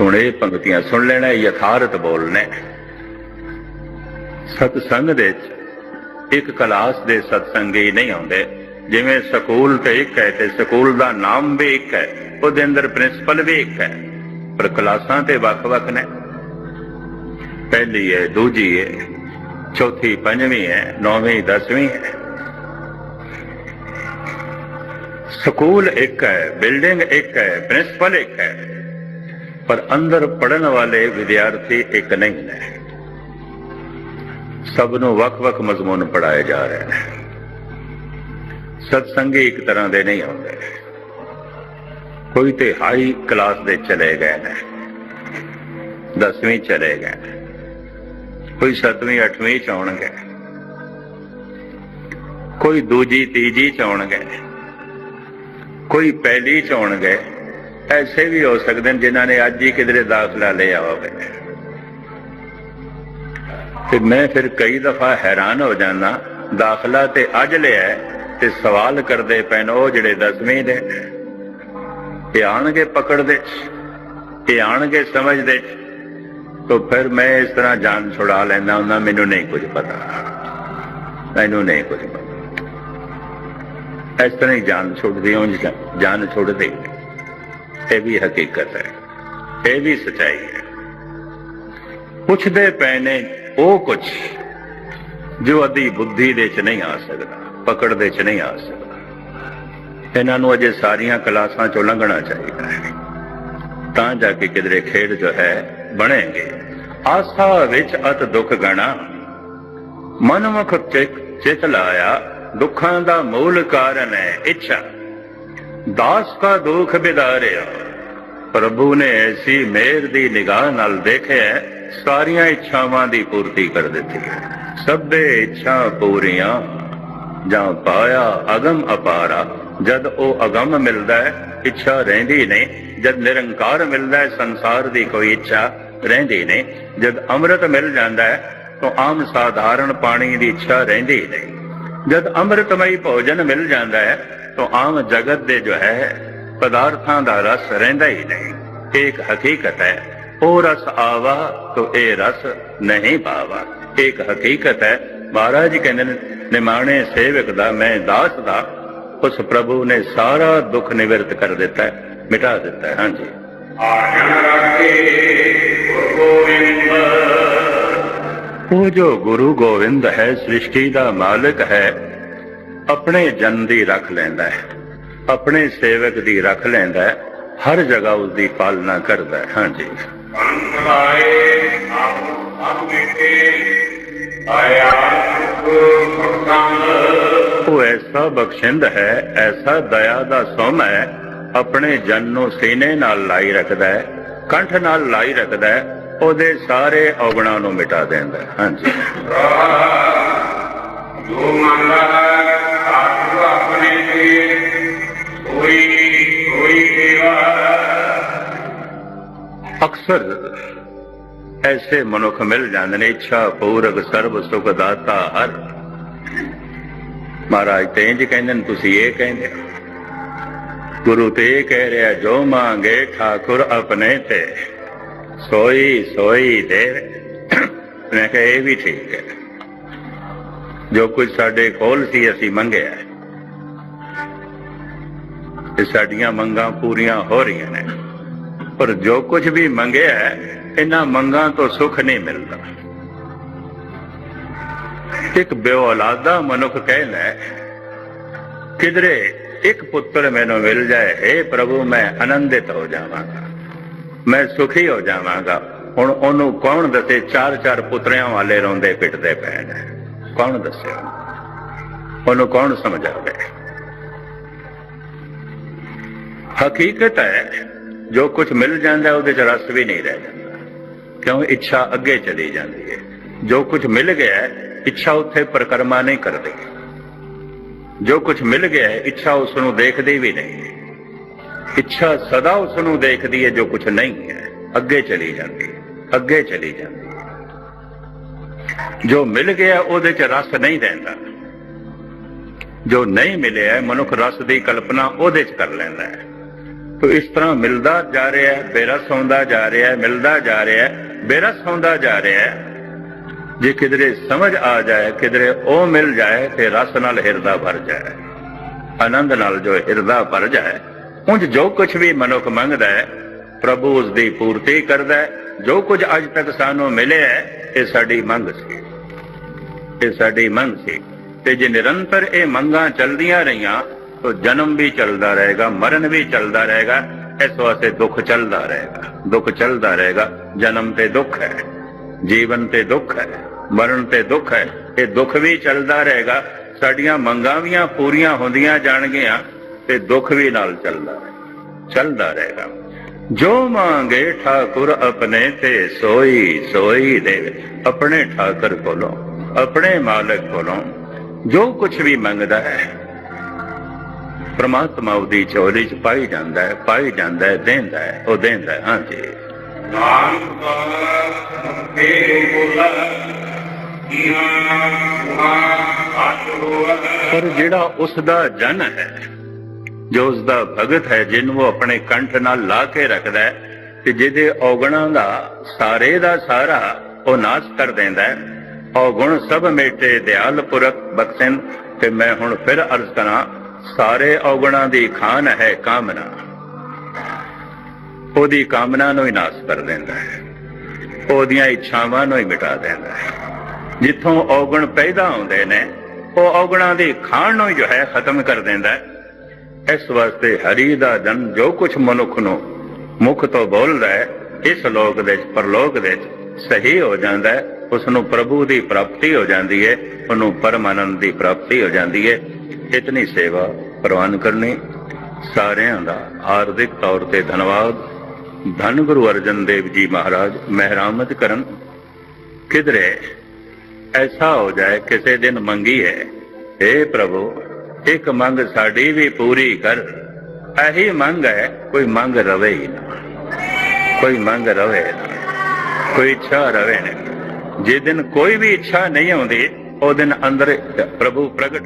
ਹੁਣ ਇਹ ਪੰਕਤੀਆਂ ਸੁਣ ਲੈਣਾ ਯਥਾਰਥ ਬੋਲਨੇ ਸਤਸੰਗ ਦੇ ਇੱਕ ਕਲਾਸ ਦੇ ਸਤਸੰਗੀ ਨਹੀਂ ਆਉਂਦੇ। ਜਿਵੇਂ ਸਕੂਲ ਤੇ ਇੱਕ ਹੈ ਤੇ ਸਕੂਲ ਦਾ ਨਾਮ ਵੀ ਇੱਕ ਹੈ, ਉਹਦੇ ਅੰਦਰ ਪ੍ਰਿੰਸੀਪਲ ਵੀ ਇੱਕ ਹੈ, ਪਰ ਕਲਾਸਾਂ ਤੇ ਵੱਖ-ਵੱਖ ਨੇ। ਪਹਿਲੀ ਹੈ, ਦੂਜੀ ਹੈ, ਚੌਥੀ, ਪੰਜਵੀਂ ਹੈ, ਨੌਵੀਂ, ਦਸਵੀਂ ਹੈ। ਸਕੂਲ ਇੱਕ ਹੈ, ਬਿਲਡਿੰਗ ਇੱਕ ਹੈ, ਪ੍ਰਿੰਸੀਪਲ ਇੱਕ ਹੈ, ਪਰ ਅੰਦਰ ਪੜਨ ਵਾਲੇ ਵਿਦਿਆਰਥੀ ਇੱਕ ਨਹੀਂ ਨੇ। ਸਭ ਨੂੰ ਵੱਖ-ਵੱਖ ਮਜ਼ਮੂਨ ਪੜਾਏ ਜਾ ਰਹੇ ਨੇ। ਸਤਸੰਗੀ ਇੱਕ ਤਰ੍ਹਾਂ ਦੇ ਨਹੀਂ ਹੁੰਦੇ ਕੋਈ ਤੇ ਹਾਈ ਕਲਾਸ ਦੇ ਚਲੇ ਗਏ ਨੇ। 10ਵੀਂ ਚਲੇ ਗਏ ਨੇ। ਕੋਈ 7ਵੀਂ 8ਵੀਂ ਚ ਆਉਣਗੇ। ਕੋਈ ਦੂਜੀ, ਤੀਜੀ ਚ ਆਉਣਗੇ। ਕੋਈ ਪਹਿਲੀ ਚ ਆਉਣਗੇ। ਐਸੇ ਵੀ ਹੋ ਸਕਦੇ ਨੇ ਜਿਨ੍ਹਾਂ ਨੇ ਅੱਜ ਹੀ ਕਿਧਰੇ ਦਾਖਲਾ ਲਿਆ ਹੋਵੇ। ਤੇ ਮੈਂ ਫਿਰ ਕਈ ਦਫਾ ਹੈਰਾਨ ਹੋ ਜਾਂਦਾ, ਦਾਖਲਾ ਤੇ ਅੱਜ ਲਿਆ ਤੇ ਸਵਾਲ ਕਰਦੇ ਪੈਣ ਉਹ ਜਿਹੜੇ ਦਸਵੇਂ ਦੇ, ਇਹ ਆਣਗੇ ਪਕੜਦੇ, ਇਹ ਆਣਗੇ ਸਮਝਦੇ, ਤਾਂ ਫਿਰ ਮੈਂ ਇਸ ਤਰ੍ਹਾਂ ਜਾਨ ਛੁਡਾ ਲੈਂਦਾ ਹੁੰਦਾ, ਮੈਨੂੰ ਨਹੀਂ ਕੁਝ ਪਤਾ। ਮੈਨੂੰ ਨਹੀਂ ਕੁਝ ਪਤਾ। ਇਸ ਤਰ੍ਹਾਂ ਹੀ ਜਾਨ ਛੁੱਟਦੀ ਹਾਂ ਜਾਨ ਛੁੱਟਦੀ ਇਹ ਵੀ ਹਕੀਕਤ ਹੈ, ਇਹ ਵੀ ਸਚਾਈ ਹੈ। ਪੁੱਛਦੇ ਪਏ ਨੇ ਉਹ ਕੁਝ ਜੋ ਅਦੀ ਬੁੱਧੀ ਦੇ ਚ ਨਹੀਂ ਆ ਸਕਦਾ। ਪਕੜ ਦੇ ਚ ਨਹੀਂ ਆ ਸਕਦਾ। ਇਹਨਾਂ ਨੂੰ ਅਜੇ ਸਾਰੀਆਂ ਕਲਾਸਾਂ ਚੋਂ ਲੰਘਣਾ ਚਾਹੀਦਾ ਹੈ। ਤਾਂ ਜਾ ਕੇ ਕਿਧਰੇ ਖੇਡ ਜੋ ਹੈ, ਬਣੇਗੇ। ਆਸਾ ਵਿੱਚ ਅਤ ਦੁੱਖ ਗਣਾ। ਮਨਮੁਖ ਚਿਤ ਲਾਇਆ, ਦੁੱਖਾਂ ਦਾ ਮੂਲ ਕਾਰਨ ਹੈ ਇੱਛਾ। ਦਾਸ ਕਾ ਦੁੱਖ ਬਿਦਾਰਿਆ। ਪ੍ਰਭੂ ਨੇ ਐਸੀ ਮਿਹਰ ਦੀ ਨਿਗਾਹ ਨਾਲ ਦੇਖਿਆ, ਸਾਰੀਆਂ ਇੱਛਾਵਾਂ ਦੀ ਪੂਰਤੀ ਕਰ ਦਿੱਤੀ ਹੈ। ਸਭੇ ਇੱਛਾ ਪੂਰੀਆਂ ਜਾਂ ਪਾਇਆ ਅਗਮ ਅਪਾਰਾ, ਜਦ ਉਹ ਅਗਮ ਮਿਲਦਾ ਹੈ, ਇੱਛਾ ਰਹਿੰਦੀ ਨਹੀਂ। ਜਦ ਨਿਰੰਕਾਰ ਮਿਲਦਾ ਹੈ, ਸੰਸਾਰ ਦੀ ਕੋਈ ਇੱਛਾ ਰਹਿੰਦੀ ਨਹੀਂ। ਜਦ ਅੰਮ੍ਰਿਤ ਮਿਲ ਜਾਂਦਾ ਹੈ, ਤਾਂ ਆਮ ਸਾਧਾਰਨ ਪਾਣੀ ਦੀ ਇੱਛਾ ਰਹਿੰਦੀ ਨਹੀਂ। ਜਦ ਅੰਮ੍ਰਿਤਮਈ ਭੋਜਨ ਮਿਲ ਜਾਂਦਾ ਹੈ, ਤਾਂ ਆਮ ਜਗਤ ਦੇ ਜੋ ਹੈ, ਪਦਾਰਥਾਂ ਦਾ ਰਸ ਰਹਿੰਦਾ ਹੀ ਨਹੀਂ। ਇਹ ਇੱਕ ਹਕੀਕਤ ਹੈ, ਉਹ ਰਸ ਆਵਾ, ਤੋ ਇਹ ਰਸ ਨਹੀਂ ਪਾਵਾ। ਇੱਕ ਹਕੀਕਤ ਹੈ, ਮਹਾਰਾਜ ਕਹਿੰਦੇ ਨੇ ਨਿਮਾਣੇ ਸੇਵਕ ਦਾ, ਮੈਂ ਦਾਸ ਦਾ, ਉਸ ਪ੍ਰਭੂ ਨੇ ਸਾਰਾ ਦੁੱਖ ਨਿਵਰਤ ਕਰ ਦਿੱਤਾ ਹੈ, ਮਿਟਾ ਦਿੱਤਾ ਹੈ। ਹਾਂਜੀ। ਆਜਨ ਰਾਖੇ ਗੋਬਿੰਦ ਉਹ ਜੋ ਗੁਰੂ ਗੋਬਿੰਦ ਹੈ, ਸ੍ਰਿਸ਼ਟੀ ਦਾ ਮਾਲਕ ਹੈ, ਆਪਣੇ ਜਨ ਦੀ ਰੱਖ ਲੈਂਦਾ ਹੈ, ਆਪਣੇ ਸੇਵਕ ਦੀ ਰੱਖ ਲੈਂਦਾ ਹੈ, ਹਰ ਜਗ੍ਹਾ ਉਸ ਦੀ ਪਾਲਣਾ ਕਰਦਾ ਹੈ। ਹਾਂਜੀ। ਅੰਤ ਲਾਏ ਆਪ ਸਭ ਉਹ ਐਸਾ ਬਖਸ਼ਿੰਦ ਹੈ ਐਸਾ ਦਇਆ ਦਾ ਸੋਮ ਹੈ ਆਪਣੇ ਜਨ ਨੂੰ ਸੀਨੇ ਨਾਲ ਲਾਈ ਰੱਖਦਾ ਹੈ ਕੰਠ ਨਾਲ ਲਾਈ ਰੱਖਦਾ ਹੈ ਉਹਦੇ ਸਾਰੇ ਔਗਣਾਂ ਨੂੰ ਮਿਟਾ ਦਿੰਦਾ ਹਾਂਜੀ। ਜੋ ਮੰਨਦਾ ਹੈ ਆਤੂ ਆਪਣੇ ਤੇ ਕੋਈ ਕੋਈ ਸੇਵਾ ਅਕਸਰ ਐਸੇ ਮਨੁੱਖ ਮਿਲ ਜਾਂਦੇ ਨੇ, ਇੱਛਾ ਪੂਰਕ ਸਰਬ, ਸੁਖ, ਦਾਤਾ, ਹਰ। ਮਹਾਰਾਜ ਤੇ ਇੰਜ ਕਹਿੰਦੇ ਨੇ, ਤੁਸੀਂ ਇਹ ਕਹਿੰਦੇ ਗੁਰੂ ਤੇ ਇਹ ਕਹਿ ਰਿਹਾ, ਜੋ ਮੰਗੇ ਠਾਕੁਰ ਆਪਣੇ ਤੇ। ਸੋਈ ਸੋਈ ਦੇ ਮੈਂ ਕਿਹਾ, ਇਹ ਵੀ ਠੀਕ ਹੈ। ਜੋ ਕੁਝ ਸਾਡੇ ਕੋਲ ਸੀ, ਅਸੀਂ ਮੰਗਿਆ ਤੇ ਸਾਡੀਆਂ ਮੰਗਾਂ ਪੂਰੀਆਂ ਹੋ ਰਹੀਆਂ ਨੇ। ਪਰ ਜੋ ਕੁਝ ਵੀ ਮੰਗਿਆ ਇਹਨਾਂ ਮੰਗਾਂ ਤੋਂ ਸੁੱਖ ਨਹੀਂ ਮਿਲਦਾ। ਇੱਕ ਬੇਔਲਾਦਾ ਮਨੁੱਖ ਕਹਿੰਦਾ ਹੈ, ਕਿਧਰੇ ਇੱਕ ਪੁੱਤਰ ਮੈਨੂੰ ਮਿਲ ਜਾਏ ਏ ਪ੍ਰਭੂ ਮੈਂ ਆਨੰਦਿਤ ਹੋ ਜਾਵਾਂਗਾ। ਮੈਂ ਸੁਖੀ ਹੋ ਜਾਵਾਂਗਾ। ਹੁਣ ਉਹਨੂੰ ਕੌਣ ਦੱਸੇ ਚਾਰ ਚਾਰ ਪੁੱਤਰਿਆਂ ਵਾਲੇ ਰੋਂਦੇ ਪਿੱਟਦੇ ਪੈਣ। ਨੇ ਕੌਣ ਦੱਸੇ ਉਹਨੂੰ? ਉਹਨੂੰ ਕੌਣ ਸਮਝਾਵੇ? ਹਕੀਕਤ ਹੈ ਜੋ ਕੁਝ ਮਿਲ ਜਾਂਦਾ ਉਹਦੇ ਚ ਰਸ ਵੀ ਨਹੀਂ ਰਹਿ ਜਾਂਦਾ। ਕਿਉਂ ਇੱਛਾ ਅੱਗੇ ਚਲੀ ਜਾਂਦੀ ਹੈ? ਜੋ ਕੁਝ ਮਿਲ ਗਿਆ ਇੱਛਾ ਉੱਥੇ ਪ੍ਰਕਰਮਾ ਨਹੀਂ ਕਰਦੀ। ਜੋ ਕੁਝ ਮਿਲ ਗਿਆ ਇੱਛਾ ਉਸ ਨੂੰ ਦੇਖਦੀ ਵੀ ਨਹੀਂ ਹੈ। ਇੱਛਾ ਸਦਾ ਉਸ ਨੂੰ ਦੇਖਦੀ ਹੈ ਜੋ ਕੁਝ ਨਹੀਂ ਹੈ। ਅੱਗੇ ਚਲੀ ਜਾਂਦੀ, ਅੱਗੇ ਚਲੀ ਜਾਂਦੀ ਜੋ ਮਿਲ ਗਿਆ, ਉਹਦੇ ਚ ਰਸ ਨਹੀਂ ਰਹਿੰਦਾ। ਜੋ ਨਹੀਂ ਮਿਲਿਆ, ਮਨੁੱਖ ਰਸ ਦੀ ਕਲਪਨਾ ਉਹਦੇ ਚ ਕਰ ਲੈਂਦਾ ਹੈ। ਤੋ ਇਸ ਤਰ੍ਹਾਂ ਮਿਲਦਾ ਜਾ ਰਿਹਾ ਹੈ, ਬੇਰਸ ਹੁੰਦਾ ਜਾ ਰਿਹਾ ਹੈ, ਮਿਲਦਾ ਜਾ ਰਿਹਾ ਹੈ। ਬੇਰਸ ਹੁੰਦਾ ਜਾ ਰਿਹਾ ਹੈ। ਜੇ ਕਿਧਰੇ ਸਮਝ ਆ ਜਾਏ, ਕਿਧਰੇ ਉਹ ਮਿਲ ਜਾਏ, ਤੇ ਰਸ ਨਾਲ ਹਿਰਦਾ ਭਰ ਜਾਏ। ਆਨੰਦ ਨਾਲ ਜੋ ਹਿਰਦਾ ਭਰ ਜਾਏ, ਉਂਝ ਜੋ ਕੁਝ ਵੀ ਮਨੁੱਖ ਮੰਗਦਾ ਹੈ, ਪ੍ਰਭੂ ਉਸ ਦੀ ਪੂਰਤੀ ਕਰਦਾ ਹੈ। ਜੋ ਕੁਝ ਅੱਜ ਤੱਕ ਸਾਨੂੰ ਮਿਲਿਆ ਹੈ, ਇਹ ਸਾਡੀ ਮੰਗ ਸੀ। ਇਹ ਸਾਡੀ ਮੰਗ ਸੀ। ਤੇ ਜੇ ਨਿਰੰਤਰ ਇਹ ਮੰਗਾਂ ਚੱਲਦੀਆਂ ਰਹੀਆਂ, ਤਾਂ ਜਨਮ ਵੀ ਚੱਲਦਾ ਰਹੇਗਾ, ਮਰਨ ਵੀ ਚੱਲਦਾ ਰਹੇਗਾ। ਇਸ ਵਾਸਤੇ ਦੁੱਖ ਚੱਲਦਾ ਰਹੇਗਾ। ਦੁੱਖ ਚੱਲਦਾ ਰਹੇਗਾ। ਜਨਮ ਤੇ ਦੁੱਖ ਹੈ, ਜੀਵਨ ਤੇ ਦੁੱਖ ਹੈ, ਮਰਨ ਤੇ ਦੁੱਖ ਹੈ। ਇਹ ਦੁੱਖ ਵੀ ਚੱਲਦਾ ਰਹੇਗਾ। ਸਾਡੀਆਂ ਮੰਗਾਂ ਵੀ ਪੂਰੀਆਂ ਹੁੰਦੀਆਂ ਜਾਣਗੀਆਂ ਤੇ ਦੁੱਖ ਵੀ ਨਾਲ ਚੱਲਦਾ ਚੱਲਦਾ ਰਹੇਗਾ। ਜੋ ਮੰਗੇ ਠਾਕੁਰ ਆਪਣੇ ਤੇ ਸੋਈ ਸੋਈ ਦੇਵੇ। ਆਪਣੇ ਠਾਕੁਰ ਕੋਲੋਂ, ਆਪਣੇ ਮਾਲਕ ਕੋਲੋਂ ਜੋ ਕੁਝ ਵੀ ਮੰਗਦਾ ਹੈ ਪ੍ਰਮਾਤਮਾ ਉਹਦੀ ਝੋਲੀ ਚ ਪਾਈ ਜਾਂਦਾ ਹੈ ਪਾਈ ਜਾਂਦਾ ਹੈ ਦੇਂਦਾ ਹੈ ਉਹ ਦੇਂਦਾ ਹੈ ਹਾਂਜੀ ਨਾਨਕ ਤੇ ਬੋਲਾ ਪਰ ਜਿਹੜਾ ਉਸ ਦਾ ਜਨ ਹੈ ਜੋ ਉਸ ਦਾ ਭਗਤ ਹੈ ਜਿਹਨੂੰ ਉਹ ਆਪਣੇ ਕੰਠ ਨਾਲ ਲਾ ਕੇ ਰੱਖਦਾ ਹੈ ਕਿ ਜਿਹਦੇ ਔਗਣਾਂ ਦਾ ਸਾਰੇ ਦਾ ਸਾਰਾ ਉਹ ਨਾਸ਼ ਕਰ ਦਿੰਦਾ ਹੈ ਔਗੁਣ ਸਭ ਮੇਟੇ ਦਿਆਲ ਪੁਰਖ ਬਖਸ਼ਣ ਤੇ ਮੈਂ ਹੁਣ ਫਿਰ ਅਰਜ਼ ਕਰਾਂ ਸਾਰੇ ਔਗਣਾਂ ਦੀ ਖਾਨ ਹੈ ਕਾਮਨਾ। ਉਹਦੀ ਕਾਮਨਾ ਨੂੰ ਹੀ ਨਾਸ਼ ਕਰ ਦਿੰਦਾ ਹੈ। ਉਹਦੀਆਂ ਇੱਛਾਵਾਂ ਨੂੰ ਹੀ ਮਿਟਾ ਦਿੰਦਾ ਹੈ। ਜਿੱਥੋਂ ਔਗਣ ਪੈਦਾ ਹੁੰਦੇ ਨੇ, ਉਹ ਔਗਣਾਂ ਦੀ ਖਾਣ ਨੂੰ ਜੋ ਹੈ ਖਤਮ ਕਰ ਦਿੰਦਾ ਹੈ। ਇਸ ਵਾਸਤੇ ਹਰੀ ਦਾ ਜਨ ਜੋ ਕੁਝ ਮਨੁੱਖ ਨੂੰ ਮੁਖ ਤੋਂ ਬੋਲਦਾ ਹੈ, ਇਸ ਲੋਕ ਦੇ ਵਿੱਚ, ਪਰਲੋਕ ਦੇ ਸਹੀ ਹੋ ਜਾਂਦਾ ਹੈ। ਉਸ ਨੂੰ ਪ੍ਰਭੂ ਦੀ ਪ੍ਰਾਪਤੀ ਹੋ ਜਾਂਦੀ ਹੈ, ਉਹਨੂੰ ਪਰਮ ਦੀ ਪ੍ਰਾਪਤੀ ਹੋ ਜਾਂਦੀ ਹੈ। ਇਤਨੀ ਸੇਵਾ ਪ੍ਰਵਾਨ ਕਰਨੀ ਸਾਰਿਆਂ ਦਾ ਹਾਰਦਿਕ ਤੌਰ ਤੇ ਧੰਨਵਾਦ। ਧੰਨ ਗੁਰੂ ਅਰਜਨ ਦੇਵ ਜੀ ਮਹਾਰਾਜ ਮਹਿਰਾਮਤ ਕਰਨ। ਕਿਧਰੇ ਐਸਾ ਹੋ ਜਾਏ, ਕਿਸੇ ਦਿਨ ਮੰਗੀ ਹੈ। ਏ ਪ੍ਰਭੂ, ਇੱਕ ਮੰਗ ਸਾਡੀ ਵੀ ਪੂਰੀ ਕਰ। ਇਹੀ ਮੰਗ ਹੈ, ਕੋਈ ਮੰਗ ਰਵੇ ਹੀ ਨਾ। ਕੋਈ ਮੰਗ ਰਵੇ ਕੋਈ ਇੱਛਾ ਰਵੇ ਨਾ। ਜੇ ਦਿਨ ਕੋਈ ਵੀ ਇੱਛਾ ਨਹੀਂ ਆਉਂਦੀ, ਉਹ ਦਿਨ ਅੰਦਰ ਪ੍ਰਭੂ ਪ੍ਰਗਟ